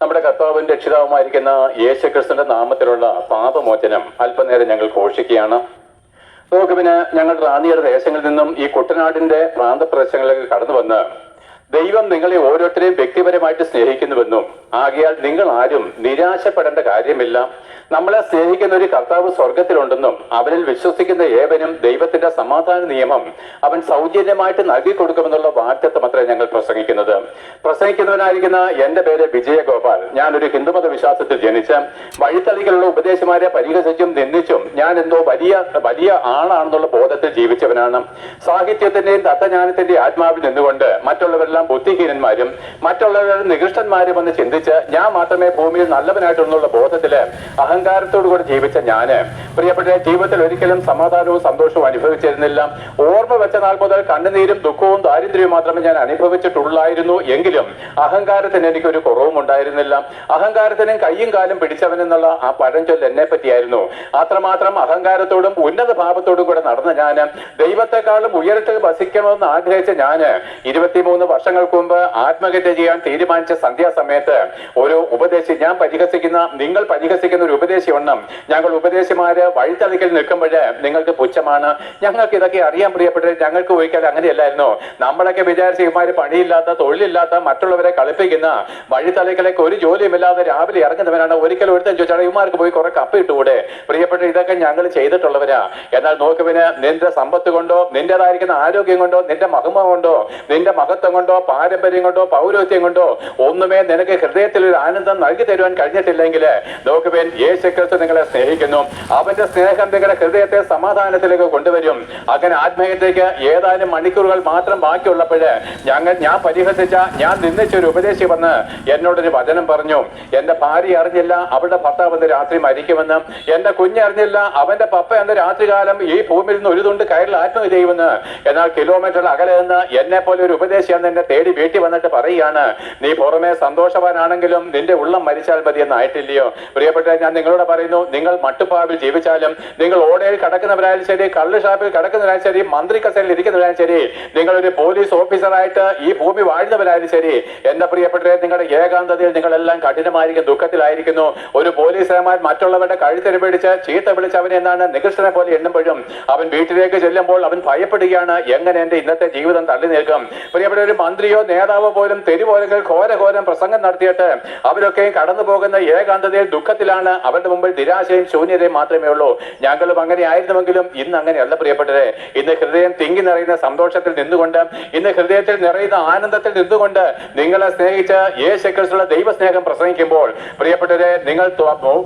നമ്മുടെ കർത്താവിന്റെ രക്ഷിതാവുമായിരിക്കുന്ന യേശുക്രിസ്തുവിന്റെ നാമത്തിലുള്ള പാപമോചനം അല്പനേരം ഞങ്ങൾ ഘോഷിക്കുകയാണ്. നമുക്ക് ഞങ്ങൾ റാന്നിയുടെ ദേശങ്ങളിൽ നിന്നും ഈ കുട്ടനാടിന്റെ പ്രാന്തപ്രദേശങ്ങളിലേക്ക് കടന്നു വന്ന് ദൈവം നിങ്ങളെ ഓരോരുത്തരെയും വ്യക്തിപരമായിട്ട് സ്നേഹിക്കുന്നുവെന്നും ആകയാൽ നിങ്ങൾ ആരും നിരാശപ്പെടേണ്ട കാര്യമില്ല. നമ്മളെ സ്നേഹിക്കുന്ന ഒരു കർത്താവ് സ്വർഗത്തിലുണ്ടെന്നും അവനിൽ വിശ്വസിക്കുന്ന ഏവനും ദൈവത്തിന്റെ സമാധാന നിയമം അവൻ സൗജന്യമായിട്ട് നൽകി കൊടുക്കുമെന്നുള്ള വാക്യത്വം അത്ര ഞങ്ങൾ പ്രസംഗിക്കുന്നത്. പ്രസംഗിക്കുന്നവനായിരിക്കുന്ന എന്റെ പേര് വിജയഗോപാൽ. ഞാൻ ഒരു ഹിന്ദുമത വിശ്വാസത്തിൽ ജനിച്ച് വഴിത്തളികളുള്ള ഉപദേശമാരെ പരിഹസിച്ചും നിന്ദിച്ചും ഞാൻ എന്തോ വലിയ വലിയ ആളാണെന്നുള്ള ബോധത്തിൽ ജീവിച്ചവനാണ്. സാഹിത്യത്തിന്റെയും തത്വജ്ഞാനത്തിന്റെയും ആത്മാവിൽ നിന്നുകൊണ്ട് മറ്റുള്ളവരെല്ലാം ബുദ്ധിഹീനന്മാരും മറ്റുള്ളവരുടെ നികൃഷ്ടന്മാരും എന്ന് ചിന്തിച്ച് ഞാൻ മാത്രമേ ഭൂമിയിൽ നല്ലവനായിട്ടുള്ള ബോധത്തിൽ അഹങ്കാരത്തോടു കൂടി ജീവിച്ച ഞാൻ. പ്രിയപ്പെട്ട ജീവിതത്തിൽ ഒരിക്കലും സമാധാനവും സന്തോഷവും അനുഭവിച്ചിരുന്നില്ല. ഓർമ്മ വെച്ച നാൾ മുതൽ കണ്ണുനീരും ദുഃഖവും ദാരിദ്ര്യവും മാത്രമേ ഞാൻ അനുഭവിച്ചിട്ടുള്ളായിരുന്നു. എങ്കിലും അഹങ്കാരത്തിന് എനിക്കൊരു കുറവും ഉണ്ടായിരുന്നില്ല. അഹങ്കാരത്തിനും കയ്യും കാലും പിടിച്ചവൻ എന്നുള്ള ആ പഴഞ്ചൊല്ല് എന്നെ പറ്റിയായിരുന്നു. അത്രമാത്രം അഹങ്കാരത്തോടും ഉന്നത ഭാവത്തോടും കൂടെ നടന്ന ഞാൻ ദൈവത്തെക്കാളും ഉയരത്തിൽ വസിക്കണമെന്ന് ആഗ്രഹിച്ച ഞാൻ ഇരുപത്തിമൂന്ന് വർഷങ്ങൾക്ക് മുമ്പ് ആത്മഹത്യ ചെയ്യാൻ തീരുമാനിച്ച സന്ധ്യാസമയത്ത് ഒരു ഉപദേശി ഞാൻ പരിഹസിക്കുന്ന നിങ്ങൾ പരിഹസിക്കുന്ന ഒരു ഉപദേശി വണ്ണം ഞങ്ങൾ ഉപദേശിമാര് വഴിത്തളിക്കൽ നിൽക്കുമ്പോഴ് നിങ്ങൾക്ക് പുച്ഛമാണ്. ഞങ്ങൾക്ക് ഇതൊക്കെ അറിയാൻ പ്രിയപ്പെട്ടത് ഞങ്ങൾക്ക് ഒരിക്കലും അങ്ങനെയല്ലായിരുന്നു. നമ്മളൊക്കെ വിചാരിച്ച ഇമാര് പണിയില്ലാത്ത തൊഴിലില്ലാത്ത മറ്റുള്ളവരെ കളിപ്പിക്കുന്ന വഴിത്തളിക്കലേക്ക് ഒരു ജോലിയുമില്ലാതെ രാവിലെ ഇറങ്ങുന്നവരാണ്. ഒരിക്കലും ഒരുത്തൻ ചോദിച്ചാൽ ഇമാർക്ക് പോയി കുറെ കപ്പ് ഇട്ടുകൂടെ? പ്രിയപ്പെട്ട ഇതൊക്കെ ഞങ്ങൾ ചെയ്തിട്ടുള്ളവരാ. എന്നാൽ നോക്കുവിന് നിന്റെ സമ്പത്ത് കൊണ്ടോ നിന്റേതായിരിക്കുന്ന ആരോഗ്യം കൊണ്ടോ നിന്റെ മഹിമ കൊണ്ടോ നിന്റെ മഹത്വം കൊണ്ടോ പാരമ്പര്യം കൊണ്ടോ പൗരോത്യം കൊണ്ടോ ഒന്നുമേ നിനക്ക് ഹൃദയത്തിൽ ഒരു ആനന്ദം നൽകി തരുവാൻ കഴിഞ്ഞിട്ടില്ലെങ്കിൽ നോക്കുവേൻ യേശു ക്രിസ്തു നിങ്ങളെ സ്നേഹിക്കുന്നു. അവന്റെ സ്നേഹം നിങ്ങളുടെ ഹൃദയത്തെ സമാധാനത്തിലേക്ക് കൊണ്ടുവരും. അങ്ങനെ ആത്മീയത്തേക്ക് ഏതാനും മണിക്കൂറുകൾ മാത്രം ബാക്കിയുള്ളപ്പോഴ് ഞങ്ങൾ ഞാൻ പരിഹസിച്ച ഞാൻ നിന്നിച്ച ഒരു ഉപദേശി വന്ന് എന്നോടൊരു വചനം പറഞ്ഞു. എന്റെ ഭാര്യ അറിഞ്ഞില്ല അവളുടെ ഭർത്താവ് രാത്രി മരിക്കുമെന്ന് എന്റെ കുഞ്ഞറിഞ്ഞില്ല അവന്റെ പപ്പ അന്ന് രാത്രികാലം ഈ ഭൂമിയിൽ നിന്ന് ഒരു തുണ്ട് കയറിൽ ആത്മഹത്യ ചെയ്യുമെന്ന് എന്നാൽ കിലോമീറ്റർ അകലെ നിന്ന് എന്നെ പോലെ ഒരു ഉപദേശി എന്നെ തേടി വീട്ടിൽ വന്നിട്ട് പറയുകയാണ് നീ പുറമേ സന്തോഷവാനാണെങ്കിലും നിന്റെ ഉള്ളം മരിച്ചാൽ മതി എന്നായിട്ടില്ലയോ പ്രിയപ്പെട്ട ഞാൻ നിങ്ങളോട് പറയുന്നു നിങ്ങൾ മട്ടുപ്പാവിൽ ജീവിച്ചാലും നിങ്ങൾ ഓടയിൽ കിടക്കുന്നവരായാലും ശരി കള്ള് ഷാപ്പിൽ കിടക്കുന്നവരായാലും ശരി മന്ത്രി കസേരയിൽ ഇരിക്കുന്നവരായാലും ശരി നിങ്ങൾ ഒരു പോലീസ് ഓഫീസറായിട്ട് ഈ ഭൂമി വാഴുന്നവരായാലും ശരി എന്റെ പ്രിയപ്പെട്ടവരെ നിങ്ങളുടെ ഏകാന്തതയിൽ നിങ്ങളെല്ലാം കഠിനമായിരിക്കും ദുഃഖത്തിലായിരിക്കുന്നു. ഒരു പോലീസുകാരന്മാർ മറ്റുള്ളവരുടെ കഴുത്തിന് പിടിച്ച് ചീത്ത വിളിച്ച് അവനെ എന്നാണ് നികൃഷ്ടനെ പോലെ എണ്ണുമ്പോഴും അവൻ വീട്ടിലേക്ക് ചെല്ലുമ്പോൾ അവൻ ഭയപ്പെടുകയാണ് എങ്ങനെ എന്റെ ഇന്നത്തെ ജീവിതം തള്ളി നിൽക്കും പ്രിയപ്പെട്ട ഒരു മന്ത്രിയോ നേതാവോ പോലും തെരുവോരങ്ങൾ ഘോരഘോരം പ്രസംഗം നടത്തിയിട്ട് അവരൊക്കെ കടന്നു പോകുന്ന ഏകാന്തതയിൽ ദുഃഖത്തിലാണ് അവരുടെ മുമ്പിൽ നിരാശയും ശൂന്യതയും മാത്രമേ ഉള്ളൂ. ഞങ്ങളും അങ്ങനെ ആയിരുന്നുവെങ്കിലും ഇന്ന് അങ്ങനെയല്ല പ്രിയപ്പെട്ടവരെ. ഇന്ന് ഹൃദയം തിങ്ങി നിറയുന്ന സന്തോഷത്തിൽ നിന്നുകൊണ്ട് ഇന്ന് ഹൃദയത്തിൽ നിറയുന്ന ആനന്ദത്തിൽ നിന്നുകൊണ്ട് നിങ്ങളെ സ്നേഹിച്ച് യേശു ക്രിസ്തുള്ള ദൈവസ്നേഹം പ്രസംഗിക്കുമ്പോൾ പ്രിയപ്പെട്ടവരെ നിങ്ങൾ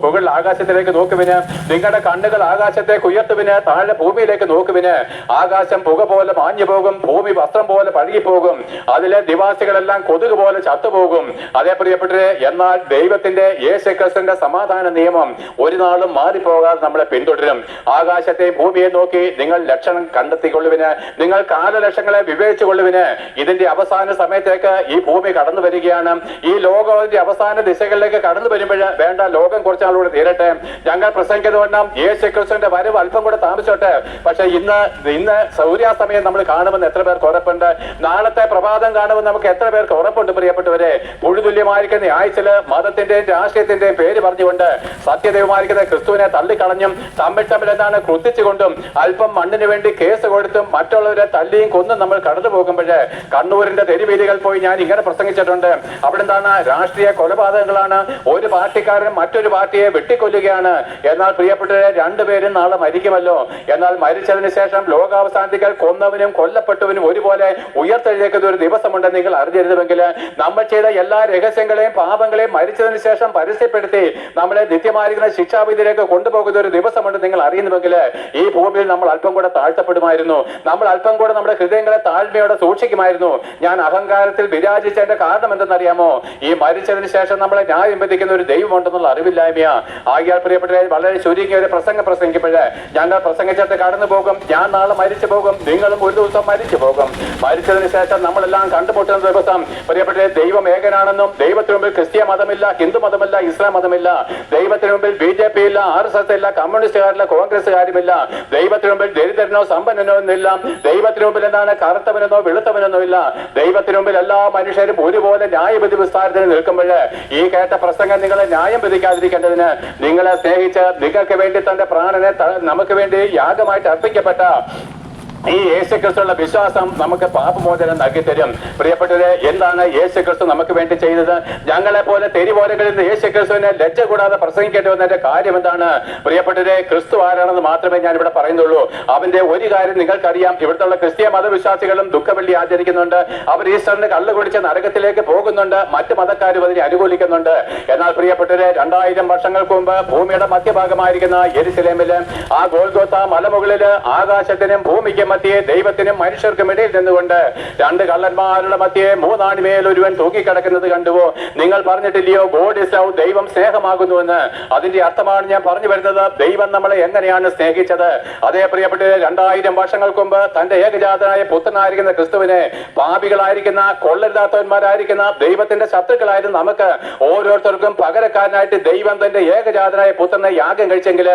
മുകളിൽ ആകാശത്തിലേക്ക് നോക്കുവിന് നിങ്ങളുടെ കണ്ണുകൾ ആകാശത്തേക്ക് ഉയർത്തുവിന് താഴെ ഭൂമിയിലേക്ക് നോക്കുവിന് ആകാശം പുക പോലെ മാഞ്ഞു പോകും ഭൂമി വസ്ത്രം പോലെ പഴകിപ്പോകും. അതിലെ നിവാസികളെല്ലാം കൊതുക് പോലെ ചത്തുപോകും. അതേ പ്രിയപ്പെട്ടവരെ എന്നാൽ ദൈവത്തിന്റെ യേശു ക്രിസ്തുവിന്റെ സമാധാന നിയമം ഒരു നാളും മാറിപ്പോകാതെ നമ്മളെ പിന്തുടരും. ആകാശത്തെ ഭൂമിയെ നോക്കി നിങ്ങൾ ലക്ഷണം കണ്ടെത്തിക്കൊള്ളുവിന് നിങ്ങൾ കാലലക്ഷങ്ങളെ വിവേചിച്ചു കൊള്ളുവിന് ഇതിന്റെ അവസാന സമയത്തേക്ക് ഈ ഭൂമി കടന്നു വരികയാണ്. ഈ ലോകത്തിന്റെ അവസാന ദിശകളിലേക്ക് കടന്നു വരുമ്പോൾ വേണ്ട ലോകം കുറച്ച് നാളുകൂടെ തീരട്ടെ. ഞങ്ങൾ പ്രസംഗിക്കുന്നവണ്ണം യേശു ക്രിസ്തുവിന്റെ വരവ് അല്പം കൂടെ താമസിച്ചോട്ടെ. പക്ഷെ ഇന്ന് ഇന്ന് സൂര്യാസ്തമയം നമ്മൾ കാണുമെന്ന് എത്ര പേർക്ക് ഉറപ്പുണ്ട്. നാളത്തെ പ്രഭാതം കാണുമെന്ന് നമുക്ക് എത്ര പേർക്ക് ഉറപ്പുണ്ട് പ്രിയപ്പെട്ടവരെ? മുഴുതുല്യമായിരിക്കുന്ന ആഴ്ചയിൽ മതത്തിന്റെയും രാഷ്ട്രീയത്തിന്റെയും പേര് പറഞ്ഞുകൊണ്ട് സത്യദൈവമായിരിക്കുന്ന ക്രിസ്തുവിനെ തള്ളിക്കളഞ്ഞും തമ്മിൽ തമ്മിൽ എന്താണ് ക്രുദ്ധിച്ചുകൊണ്ടും അല്പം മണ്ണിന് വേണ്ടി കേസ് കൊടുത്തും മറ്റുള്ളവരെ തല്ലിയും കൊന്നും നമ്മൾ കടന്നു പോകുമ്പോൾ കണ്ണൂരിന്റെ തെരുവീതികൾ പോയി ഞാൻ ഇങ്ങനെ പ്രസംഗിച്ചിട്ടുണ്ട്. അവിടെ എന്താണ് രാഷ്ട്രീയ കൊലപാതകങ്ങളാണ്. ഒരു പാർട്ടിക്കാരൻ മറ്റൊരു പാർട്ടിയെ വെട്ടിക്കൊല്ലുകയാണ്. എന്നാൽ പ്രിയപ്പെട്ടവരെ രണ്ടുപേരും നാളെ മരിക്കുമല്ലോ. എന്നാൽ മരിച്ചതിന് ശേഷം ലോകാവസാനത്തിൽ കൊന്നവനും കൊല്ലപ്പെട്ടവനും ഒരുപോലെ ഉയർത്തെഴുതേക്കുന്ന ഒരു ദിവസമുണ്ടെന്ന് നിങ്ങൾ അറിഞ്ഞിരുന്നുവെങ്കിൽ നമ്മൾ ചെയ്ത എല്ലാ രഹസ്യങ്ങളെയും പാപങ്ങളെയും മരിച്ചതിന് ശേഷം പരസ്യപ്പെടുത്തി നമ്മളെ നിത്യമായിരിക്കുന്ന ശിക്ഷാവിധിയിലേക്ക് കൊണ്ടുപോകുന്ന ഒരു ദിവസമുണ്ട് നിങ്ങൾ അറിയുന്നുവെങ്കിൽ ഈ ഭൂമിയിൽ നമ്മൾ അല്പം കൂടെ താഴ്ത്തപ്പെടുമായിരുന്നു. നമ്മൾ അല്പം കൂടെ നമ്മുടെ ഹൃദയങ്ങളെ താഴ്മയോടെ സൂക്ഷിക്കുമായിരുന്നു. ഞാൻ അഹങ്കാരത്തിൽ വിരാജിച്ചതിന്റെ കാരണം എന്തെന്നറിയാമോ? ഈ മരിച്ചതിന് ശേഷം നമ്മളെ ന്യായം വിധിക്കുന്ന ഒരു ദൈവമുണ്ടെന്നുള്ള അറിവില്ലായ്മയാ. ആകിയാൽ പ്രിയപ്പെട്ട വളരെ ചുരുങ്ങിയ ഒരു പ്രസംഗം പ്രസംഗിക്കുമ്പോഴേ ഞങ്ങൾ പ്രസംഗിച്ചിട്ട് കടന്നു പോകും ഞാൻ നാളെ മരിച്ചു പോകും നിങ്ങളും ഒരു ദിവസം മരിച്ചു പോകും മരിച്ചതിന് ശേഷം നമ്മളെല്ലാം എല്ലാം കണ്ടുമുട്ടുന്ന ദിവസം പ്രിയപ്പെട്ട ദൈവം ഏകനാണെന്നും ദൈവത്തിന് മുമ്പിൽ ക്രിസ്തീയ മതമില്ല ഹിന്ദു മതമില്ല ഇസ്ലാം മതമില്ല. ദൈവത്തിന് മുമ്പിൽ ബി ജെ പി ഇല്ല ആർ എസ് എസ് ഇല്ല കമ്മ്യൂണിസ്റ്റുകാരില്ല കോൺഗ്രസ്സുകാരുമില്ല. ദൈവത്തിന് മുമ്പിൽ ദരിദ്രനോ സമ്പന്നനോ എന്നില്ല. ദൈവത്തിന് മുമ്പിൽ എന്താണ് കറുത്തവനെന്നോ വെളുത്തവനെന്നോ ഇല്ല. ദൈവത്തിന് മുമ്പിൽ എല്ലാ മനുഷ്യരും ഒരുപോലെ ന്യായവിധി വിസ്താരത്തിന് നിൽക്കുമ്പോൾ ഈ കേട്ട പ്രസംഗം നിങ്ങളെ ന്യായം വിധിക്കാതിരിക്കേണ്ടതിന് നിങ്ങളെ സ്നേഹിച്ച് നിങ്ങൾക്ക് വേണ്ടി തന്റെ പ്രാണനെ നമുക്ക് വേണ്ടി യാഗമായിട്ട് അർപ്പിക്കപ്പെട്ട ഈ യേശു ക്രിസ്തുള്ള വിശ്വാസം നമുക്ക് പാപമോചനം നൽകി തരും. പ്രിയപ്പെട്ടത് എന്താണ് യേശു ക്രിസ്തു നമുക്ക് വേണ്ടി ചെയ്തത്? ഞങ്ങളെ പോലെ തെരുവോലകളിൽ നിന്ന് യേശുക്രിസ്തുവിനെ ലജ്ജ കൂടാതെ പ്രസംഗിക്കേണ്ടി വന്നതിന്റെ കാര്യം എന്താണ്? പ്രിയപ്പെട്ടത് ക്രിസ്തു ആരാണെന്ന് മാത്രമേ ഞാൻ ഇവിടെ പറയുന്നുള്ളൂ. അവന്റെ ഒരു കാര്യം നിങ്ങൾക്കറിയാം. ഇവിടുത്തെ ക്രിസ്തീയ മതവിശ്വാസികളും ദുഃഖവെള്ളി ആചരിക്കുന്നുണ്ട്. അവർ ഈസ്റ്ററിന് കള്ളു കുടിച്ച് നരകത്തിലേക്ക് പോകുന്നുണ്ട്. മറ്റു മതക്കാരും അതിനെ അനുകൂലിക്കുന്നുണ്ട്. എന്നാൽ പ്രിയപ്പെട്ടവരെ രണ്ടായിരം വർഷങ്ങൾക്ക് മുമ്പ് ഭൂമിയുടെ മധ്യഭാഗമായിരിക്കുന്ന എരിസിലേമിൽ ആ ഗോൾഗോത്ത മലമുകളിൽ ആകാശത്തിനും ഭൂമിക്കും മധ്യേ ദൈവത്തിനും മനുഷ്യർക്കും ഇടയിൽ നിന്നുകൊണ്ട് രണ്ട് കള്ളന്മാരുടെ മധ്യേ മൂന്നാണിമേൽ ഒരുവൻ തൂക്കിക്കിടക്കുന്നത് കണ്ടുവോ? നിങ്ങൾ പറഞ്ഞിട്ടില്ലയോ? ഗോഡ് ഇസ് ലവ് ദൈവം സ്നേഹമാകുന്നുവെന്ന്. അതിന്റെ അർത്ഥമാണ് ഞാൻ പറഞ്ഞു വരുന്നത്. ദൈവം നമ്മളെ എങ്ങനെയാണ് സ്നേഹിച്ചത്? അതേ പ്രിയപ്പെട്ട രണ്ടായിരം വർഷങ്ങൾക്ക് മുമ്പ് തന്റെ ഏകജാതനായ പുത്രനായിരിക്കുന്ന ക്രിസ്തുവിനെ പാപികളായിരിക്കുന്ന കൊള്ളരുതാത്തവന്മാരായിരിക്കുന്ന ദൈവത്തിന്റെ ശത്രുക്കളായിരുന്നു നമുക്ക് ഓരോരുത്തർക്കും പകരക്കാരനായിട്ട് ദൈവം തന്റെ ഏകജാതനായ പുത്രനെ യാഗം കഴിച്ചെങ്കിൽ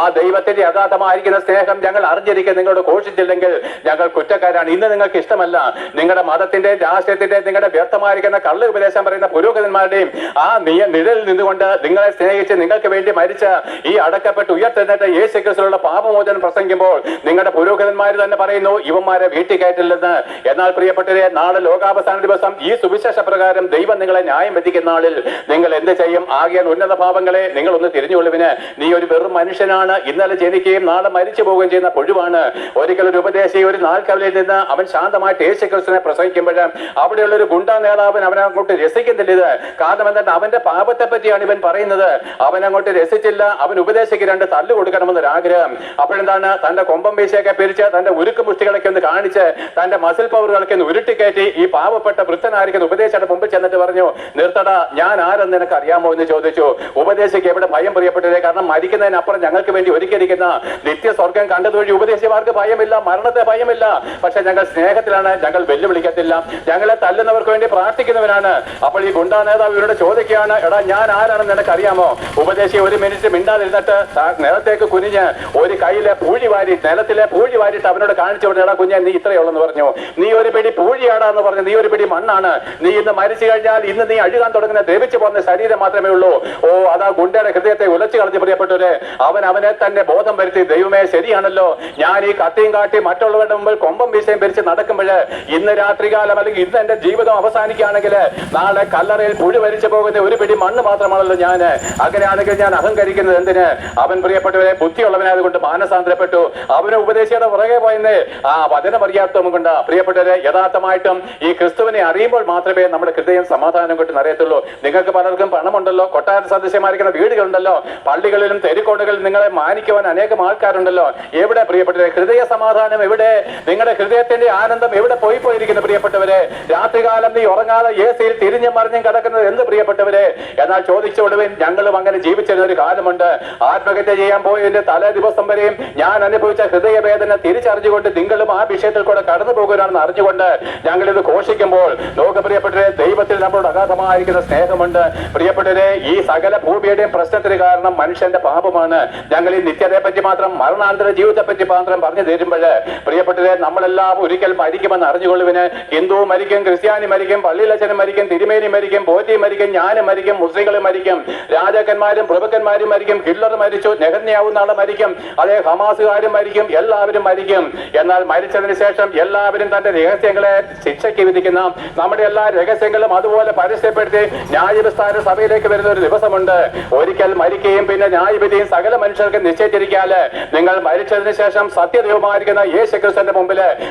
ആ ദൈവത്തിന്റെ യഥാർത്ഥമായിരിക്കുന്ന സ്നേഹം ഞങ്ങൾ അറിഞ്ഞിരിക്കുന്ന നിങ്ങളോട് ഘോഷിച്ചില്ലെങ്കിൽ ഞങ്ങൾ കുറ്റക്കാരാണ്. ഇന്ന് നിങ്ങൾക്ക് ഇഷ്ടമല്ല. നിങ്ങളുടെ മതത്തിന്റെ രാഷ്ട്രീയത്തിന്റെ നിങ്ങളുടെ വ്യക്തമായിരിക്കുന്ന കള്ള ഉപദേശം പറയുന്ന പുരോഹിതന്മാരുടെയും ആ നിയ നിഴലിൽ നിന്നുകൊണ്ട് നിങ്ങളെ സ്നേഹിച്ച് നിങ്ങൾക്ക് വേണ്ടി മരിച്ച ഈ അടക്കപ്പെട്ട് ഉയർത്തെഴുന്നേറ്റ യേശു ക്രിസ്തുവിനുള്ള പാപമോചനം പ്രസംഗിക്കുമ്പോൾ നിങ്ങളുടെ പുരോഹിതന്മാർ തന്നെ പറയുന്നു ഇവന്മാരെ വീട്ടിൽ കയറ്റില്ലെന്ന്. എന്നാൽ പ്രിയപ്പെട്ടവരെ നാളെ ലോകാവസാന ദിവസം ഈ സുവിശേഷ പ്രകാരം ദൈവം നിങ്ങളെ ന്യായം വിധിക്കുന്ന നാളിൽ നിങ്ങൾ എന്ത് ചെയ്യും? ആകിയാൽ ഉന്നത പാപങ്ങളെ നിങ്ങൾ ഒന്ന് തിരിഞ്ഞുകൊള്ളുവിന്. നീ ഒരു വെറും മനുഷ്യനാണ്. ഇന്നലെ ജനിക്കുകയും നാളെ മരിച്ചു പോവുകയും ചെയ്യുന്ന പുഴുവാണ്. ഒരിക്കലും ഒരു ഉപദേശി ഒരു നാൽക്കവലയിൽ നിന്ന് അവൻ ശാന്തമായിട്ട് യേശു ക്രിസ്തുവിനെ അവിടെയുള്ള ഒരു ഗുണ്ട നേതാവൻ അവനെ അങ്ങോട്ട് രസിക്കുന്നില്ല. ഇത് കാരണം എന്താണ്? അവന്റെ പാപത്തെ പറ്റിയാണ് ഇവൻ പറയുന്നത്. അവൻ അങ്ങോട്ട് രസിച്ചില്ല. അവൻ ഉപദേശിക്ക് രണ്ട് തല്ലു കൊടുക്കണമെന്നൊരു ആഗ്രഹം. അപ്പോഴെന്താണ്? തന്റെ കൊമ്പം വീശയൊക്കെ പിരിച്ച് തന്റെ ഉരുക്ക് മുഷ്ടികളൊക്കെ ഒന്ന് കാണിച്ച് തന്റെ മസിൽ പവറുകളൊക്കെ ഒന്ന് ഉരുട്ടിക്കയറ്റി ഈ പാവപ്പെട്ട വൃത്തനായിരിക്കുന്ന ഉപദേശയുടെ മുമ്പിൽ ചെന്നിട്ട് പറഞ്ഞു നിർത്തടാ ഞാൻ ആരെന്ന് നിനക്ക് അറിയാമോ എന്ന് ചോദിച്ചു. ഉപദേശിക്ക് എവിടെ ഭയം പ്രിയപ്പെട്ടതേ കാരണം മരിക്കുന്നതിനപ്പുറം ഞങ്ങൾക്ക് വേണ്ടി ഒരുക്കിയിരിക്കുന്ന നിത്യ സ്വർഗം കണ്ടതുവഴി ഉപദേശിമാർക്ക് ഭയമില്ല. മരണത്തെ ഭയമില്ല. പക്ഷെ ഞങ്ങൾ സ്നേഹത്തിലാണ് ഞങ്ങൾ വെല്ലുവിളിക്കത്തില്ല. ഞങ്ങളെ തല്ലുന്നവർക്ക് വേണ്ടി പ്രാർത്ഥിക്കുന്നവരാണ്. അപ്പോൾ ഈ ഗുണ്ടാ നേതാവ് ഇവരോട് ചോദിക്കുകയാണ് എടാ ഞാൻ ആരാണെന്ന് നിനക്ക് അറിയാമോ ഉപദേശി ഒരു മിനിറ്റ് മിണ്ടാതിരുന്നിട്ട് നിലത്തേക്ക് കുനിഞ്ഞ് ഒരു കയ്യിലെ പൂഴി വാരി നിലത്തിലെ പൂഴി വാരിട്ട് അവനോട് കാണിച്ചു കൊടുത്ത് എടാ കുഞ്ഞെ നീ ഇത്രയുള്ളെന്ന് പറഞ്ഞു. നീ ഒരു പിടി പൂഴിയാടാന്ന് പറഞ്ഞു. നീ ഒരു പിടി മണ്ണാണ്. നീ ഇന്ന് മരിച്ചു കഴിഞ്ഞാൽ ഇന്ന് നീ അഴുകാൻ തുടങ്ങുന്ന ദ്രവിച്ചു പോകുന്ന ശരീരം മാത്രമേ ഉള്ളൂ. ഓ അതാ ഗുണ്ടയുടെ ഹൃദയത്തെ ഉലച്ചു കളഞ്ഞു പ്രിയപ്പെട്ടവരെ അവൻ അവനെ തന്നെ ബോധം വരുത്തി ദൈവമേ ശരിയാണല്ലോ. ഞാൻ ഈ കത്തിയും കാട്ടി മറ്റുള്ളവരുടെ മുമ്പിൽ കൊമ്പം വീശയും പിരിച്ച് നടക്കുമ്പോൾ ഇന്ന് രാത്രികാലം അല്ലെങ്കിൽ ഇന്ന് എന്റെ ജീവിതം അവസാനിക്കുകയാണെങ്കിൽ നാളെ കല്ലറയിൽ പുഴു വരിച്ചു പോകുന്ന ഒരു പിടി മണ്ണ് മാത്രമാണല്ലോ ഞാൻ. അങ്ങനെയാണെങ്കിൽ ഞാൻ അഹങ്കരിക്കുന്നത് എന്തിന്? അവൻ പ്രിയപ്പെട്ടവരെ ബുദ്ധിയുള്ളവനായതുകൊണ്ട് മാനസാന്തരപ്പെട്ടു. അവനെ ഉപദേശിയുടെ പുറകെ പോയെന്ന് ആ വചനം പര്യാപ്തവും കൊണ്ട്. പ്രിയപ്പെട്ടവരെ യഥാർത്ഥമായിട്ടും ഈ ക്രിസ്തുവിനെ അറിയുമ്പോൾ മാത്രമേ നമ്മുടെ ഹൃദയം സമാധാനം കൊണ്ട് നിറയത്തുള്ളൂ. നിങ്ങൾക്ക് പലർക്കും പണമുണ്ടല്ലോ കൊട്ടാര സദസ്യമായിരിക്കുന്ന വീടുകളുണ്ടല്ലോ പള്ളികളിലും തെരുക്കോണുകളിലും നിങ്ങളെ മാനിക്കുവാൻ അനേകം ആൾക്കാരുണ്ടല്ലോ. എവിടെ പ്രിയപ്പെട്ടവരെ ഹൃദയ സമാധാനം എവിടെ? നിങ്ങളുടെ ഹൃദയത്തിന്റെ ആനന്ദം എവിടെ പോയി പോയിരിക്കുന്നു പ്രിയപ്പെട്ടവരെ? രാത്രികാലം നീ ഉറങ്ങാതെ എ സിയിൽ തിരിഞ്ഞും മറിഞ്ഞും കിടക്കുന്നത് എന്ത് പ്രിയപ്പെട്ടവരെ? എന്നാൽ ചോദിച്ച ഞങ്ങളും അങ്ങനെ ജീവിച്ചിരുന്ന ഒരു കാലമുണ്ട്. ആത്മഹത്യ ചെയ്യാൻ പോയതിന്റെ തലേ ദിവസം വരെയും ഞാൻ അനുഭവിച്ച ഹൃദയവേദന തിരിച്ചറിഞ്ഞുകൊണ്ട് നിങ്ങളും ആ വിഷയത്തിൽ കൂടെ കടന്നു പോകുകയാണെന്ന് അറിഞ്ഞുകൊണ്ട് ഞങ്ങൾ ഇത് ഘോഷിക്കുമ്പോൾ ലോകപ്രിയപ്പെട്ടവരെ ദൈവത്തിൽ നമ്മളോട് അഗാധമായിരിക്കുന്ന സ്നേഹമുണ്ട്. പ്രിയപ്പെട്ടവരെ ഈ സകല ഭൂമിയുടെയും പ്രശ്നത്തിന് കാരണം മനുഷ്യന്റെ പാപമാണ്. ഞങ്ങൾ ഈ നിത്യതയെ പറ്റി മാത്രം മരണാന്തര ജീവിതത്തെ പറ്റി മാത്രം പറഞ്ഞു തരുമ്പോൾ പ്രിയപ്പെട്ടവരെ നമ്മളെല്ലാം ഒരിക്കൽ മരിക്കുമെന്ന് അറിഞ്ഞുകൊള്ളുവിന് ഹിന്ദു മരിക്കും ക്രിസ്ത്യാനി മരിക്കും പള്ളിയിലച്ഛനും മരിക്കും തിരുമേനി മരിക്കും പോറ്റി മരിക്കും ഞാനും മരിക്കും മുസ്ലിങ്ങൾ മരിക്കും രാജാക്കന്മാരും പ്രഭുക്കന്മാരും മരിക്കും ഹിറ്റ്ലർ മരിച്ചു നെഹന്യാവുന്ന ആൾ മരിക്കും അതേ ഹമാസുകാരും മരിക്കും എല്ലാവരും മരിക്കും. എന്നാൽ മരിച്ചതിന് ശേഷം എല്ലാവരും തന്റെ രഹസ്യങ്ങളെ ശിക്ഷയ്ക്ക് വിധിക്കുന്ന നമ്മുടെ എല്ലാ രഹസ്യങ്ങളും അതുപോലെ പരസ്യപ്പെടുത്തി ന്യായവിസ്താര സഭയിലേക്ക് വരുന്ന ഒരു ദിവസമുണ്ട്. ഒരിക്കൽ മരിക്കുകയും പിന്നെ ന്യായവിധിയും സകല മനുഷ്യർക്ക് നിശ്ചയിച്ചിരിക്കാൽ നിങ്ങൾ മരിച്ചതിന് ശേഷം സത്യദൈവമായിരിക്കുന്ന യേശു ക്രിസ്തുവിന്റെ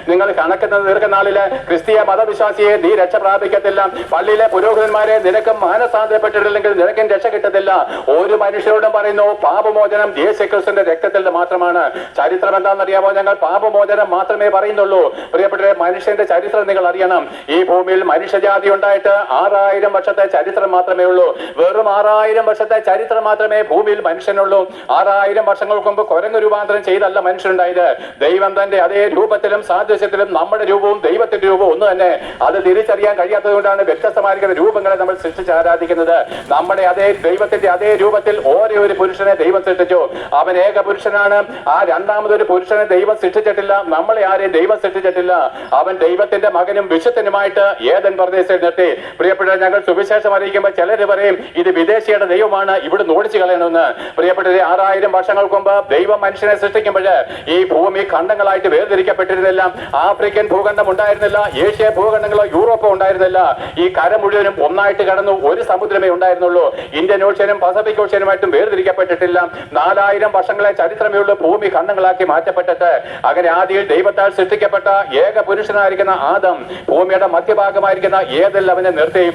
നിങ്ങൾ കണക്കുന്ന ദീർഘനാളിൽ ക്രിസ്തീയ മതവിശ്വാസിയെ നീ രക്ഷ പ്രാപിക്കത്തില്ല പള്ളിയിലെ പുരോഹിതന്മാരെ നിനക്കും മാനസാന്തരപ്പെട്ടിട്ടില്ലെങ്കിൽ നിനക്കും രക്ഷ കിട്ടത്തില്ല. ഒരു മനുഷ്യരോടും പറയുന്നു പാപമോചനം യേശു ക്രിസ്തുവിന്റെ രക്തത്തിൽ മാത്രമാണ്. ചരിത്രം എന്താണെന്നറിയാമോ ഞങ്ങൾ? പാപമോചനം മാത്രമേ പറയുന്നുള്ളൂ. പ്രിയപ്പെട്ട മനുഷ്യന്റെ ചരിത്രം നിങ്ങൾ അറിയണം. ഈ ഭൂമിയിൽ മനുഷ്യജാതി ഉണ്ടായിട്ട് ആറായിരം വർഷത്തെ ചരിത്രം മാത്രമേ ഉള്ളൂ. വെറും ആറായിരം വർഷത്തെ ചരിത്രം മാത്രമേ ഭൂമിയിൽ മനുഷ്യനുള്ളൂ. ആറായിരം വർഷങ്ങൾക്ക് മുമ്പ് കുരങ്ങ് രൂപാന്തരം ചെയ്തല്ല മനുഷ്യനുണ്ടായത്. ദൈവം തന്റെ പുത്രന്റെ അതേ രൂപത്തിലും സാദൃശ്യത്തിലും നമ്മുടെ രൂപവും ദൈവത്തിന്റെ രൂപവും ഒന്ന് തന്നെ അത് തിരിച്ചറിയാൻ കഴിയാത്തത് കൊണ്ടാണ് വ്യത്യസ്തമായിരിക്കുന്ന രൂപങ്ങളെ നമ്മൾ സൃഷ്ടിച്ച് ആരാധിക്കുന്നത്. നമ്മുടെ അതേ ദൈവത്തിന്റെ അതേ രൂപത്തിൽ ഓരോ ഒരു പുരുഷനെ ദൈവം സൃഷ്ടിച്ചു. അവൻ ഏക പുരുഷനാണ്. ആ രണ്ടാമതൊരു പുരുഷനെ ദൈവം സൃഷ്ടിച്ചിട്ടില്ല. നമ്മളെ ആരെയും ദൈവം സൃഷ്ടിച്ചിട്ടില്ല? അവൻ ദൈവത്തിന്റെ മകനും വിശുദ്ധനുമായിട്ട് ഏതൻ പ്രദേശത്തിൽ നിർത്തി. പ്രിയപ്പെട്ട ഞങ്ങൾ സുവിശേഷം അറിയിക്കുമ്പോൾ ചിലർ പറയും ഇത് വിദേശിയുടെ ദൈവമാണ്. ഇവിടെ ഓടിച്ചു കളയണമെന്ന്. പ്രിയപ്പെട്ടത് ആറായിരം വർഷങ്ങൾക്ക് മുമ്പ് ദൈവം മനുഷ്യനെ സൃഷ്ടിക്കുമ്പോൾ ഈ ഭൂമി ഖണ്ഡങ്ങളായിട്ട് വേർതിരിക്കപ്പെട്ടിരുന്നില്ല. ആഫ്രിക്കൻ ഭൂഖണ്ഡം ഉണ്ടായിരുന്നില്ല. ഏഷ്യ ഭൂഖണ്ഡങ്ങളോ യൂറോപ്പോ ഉണ്ടായിരുന്നില്ല. ഈ കര മുഴുവനും ഒന്നായിട്ട് കടന്നു ഒരു സമുദ്രമേ ഉണ്ടായിരുന്നുള്ളൂ. ഇന്ത്യൻ ഓഷ്യനും പസഫിക് ഓഷ്യനുമായിട്ടും വേർതിരിക്കപ്പെട്ടിട്ടില്ല. നാലായിരം വർഷങ്ങളെ ചരിത്രമേ ഉള്ളൂ ഭൂമി ഖണ്ഡങ്ങളാക്കി മാറ്റപ്പെട്ടിട്ട് അങ്ങനെ ആദ്യയിൽ ദൈവത്താൽ സൃഷ്ടിക്കപ്പെട്ട ഏക പുരുഷനായിരിക്കുന്ന ആദം ഭൂമിയുടെ മധ്യഭാഗമായിരിക്കുന്ന ഏതെല്ലാം അവനെ നിർത്തി?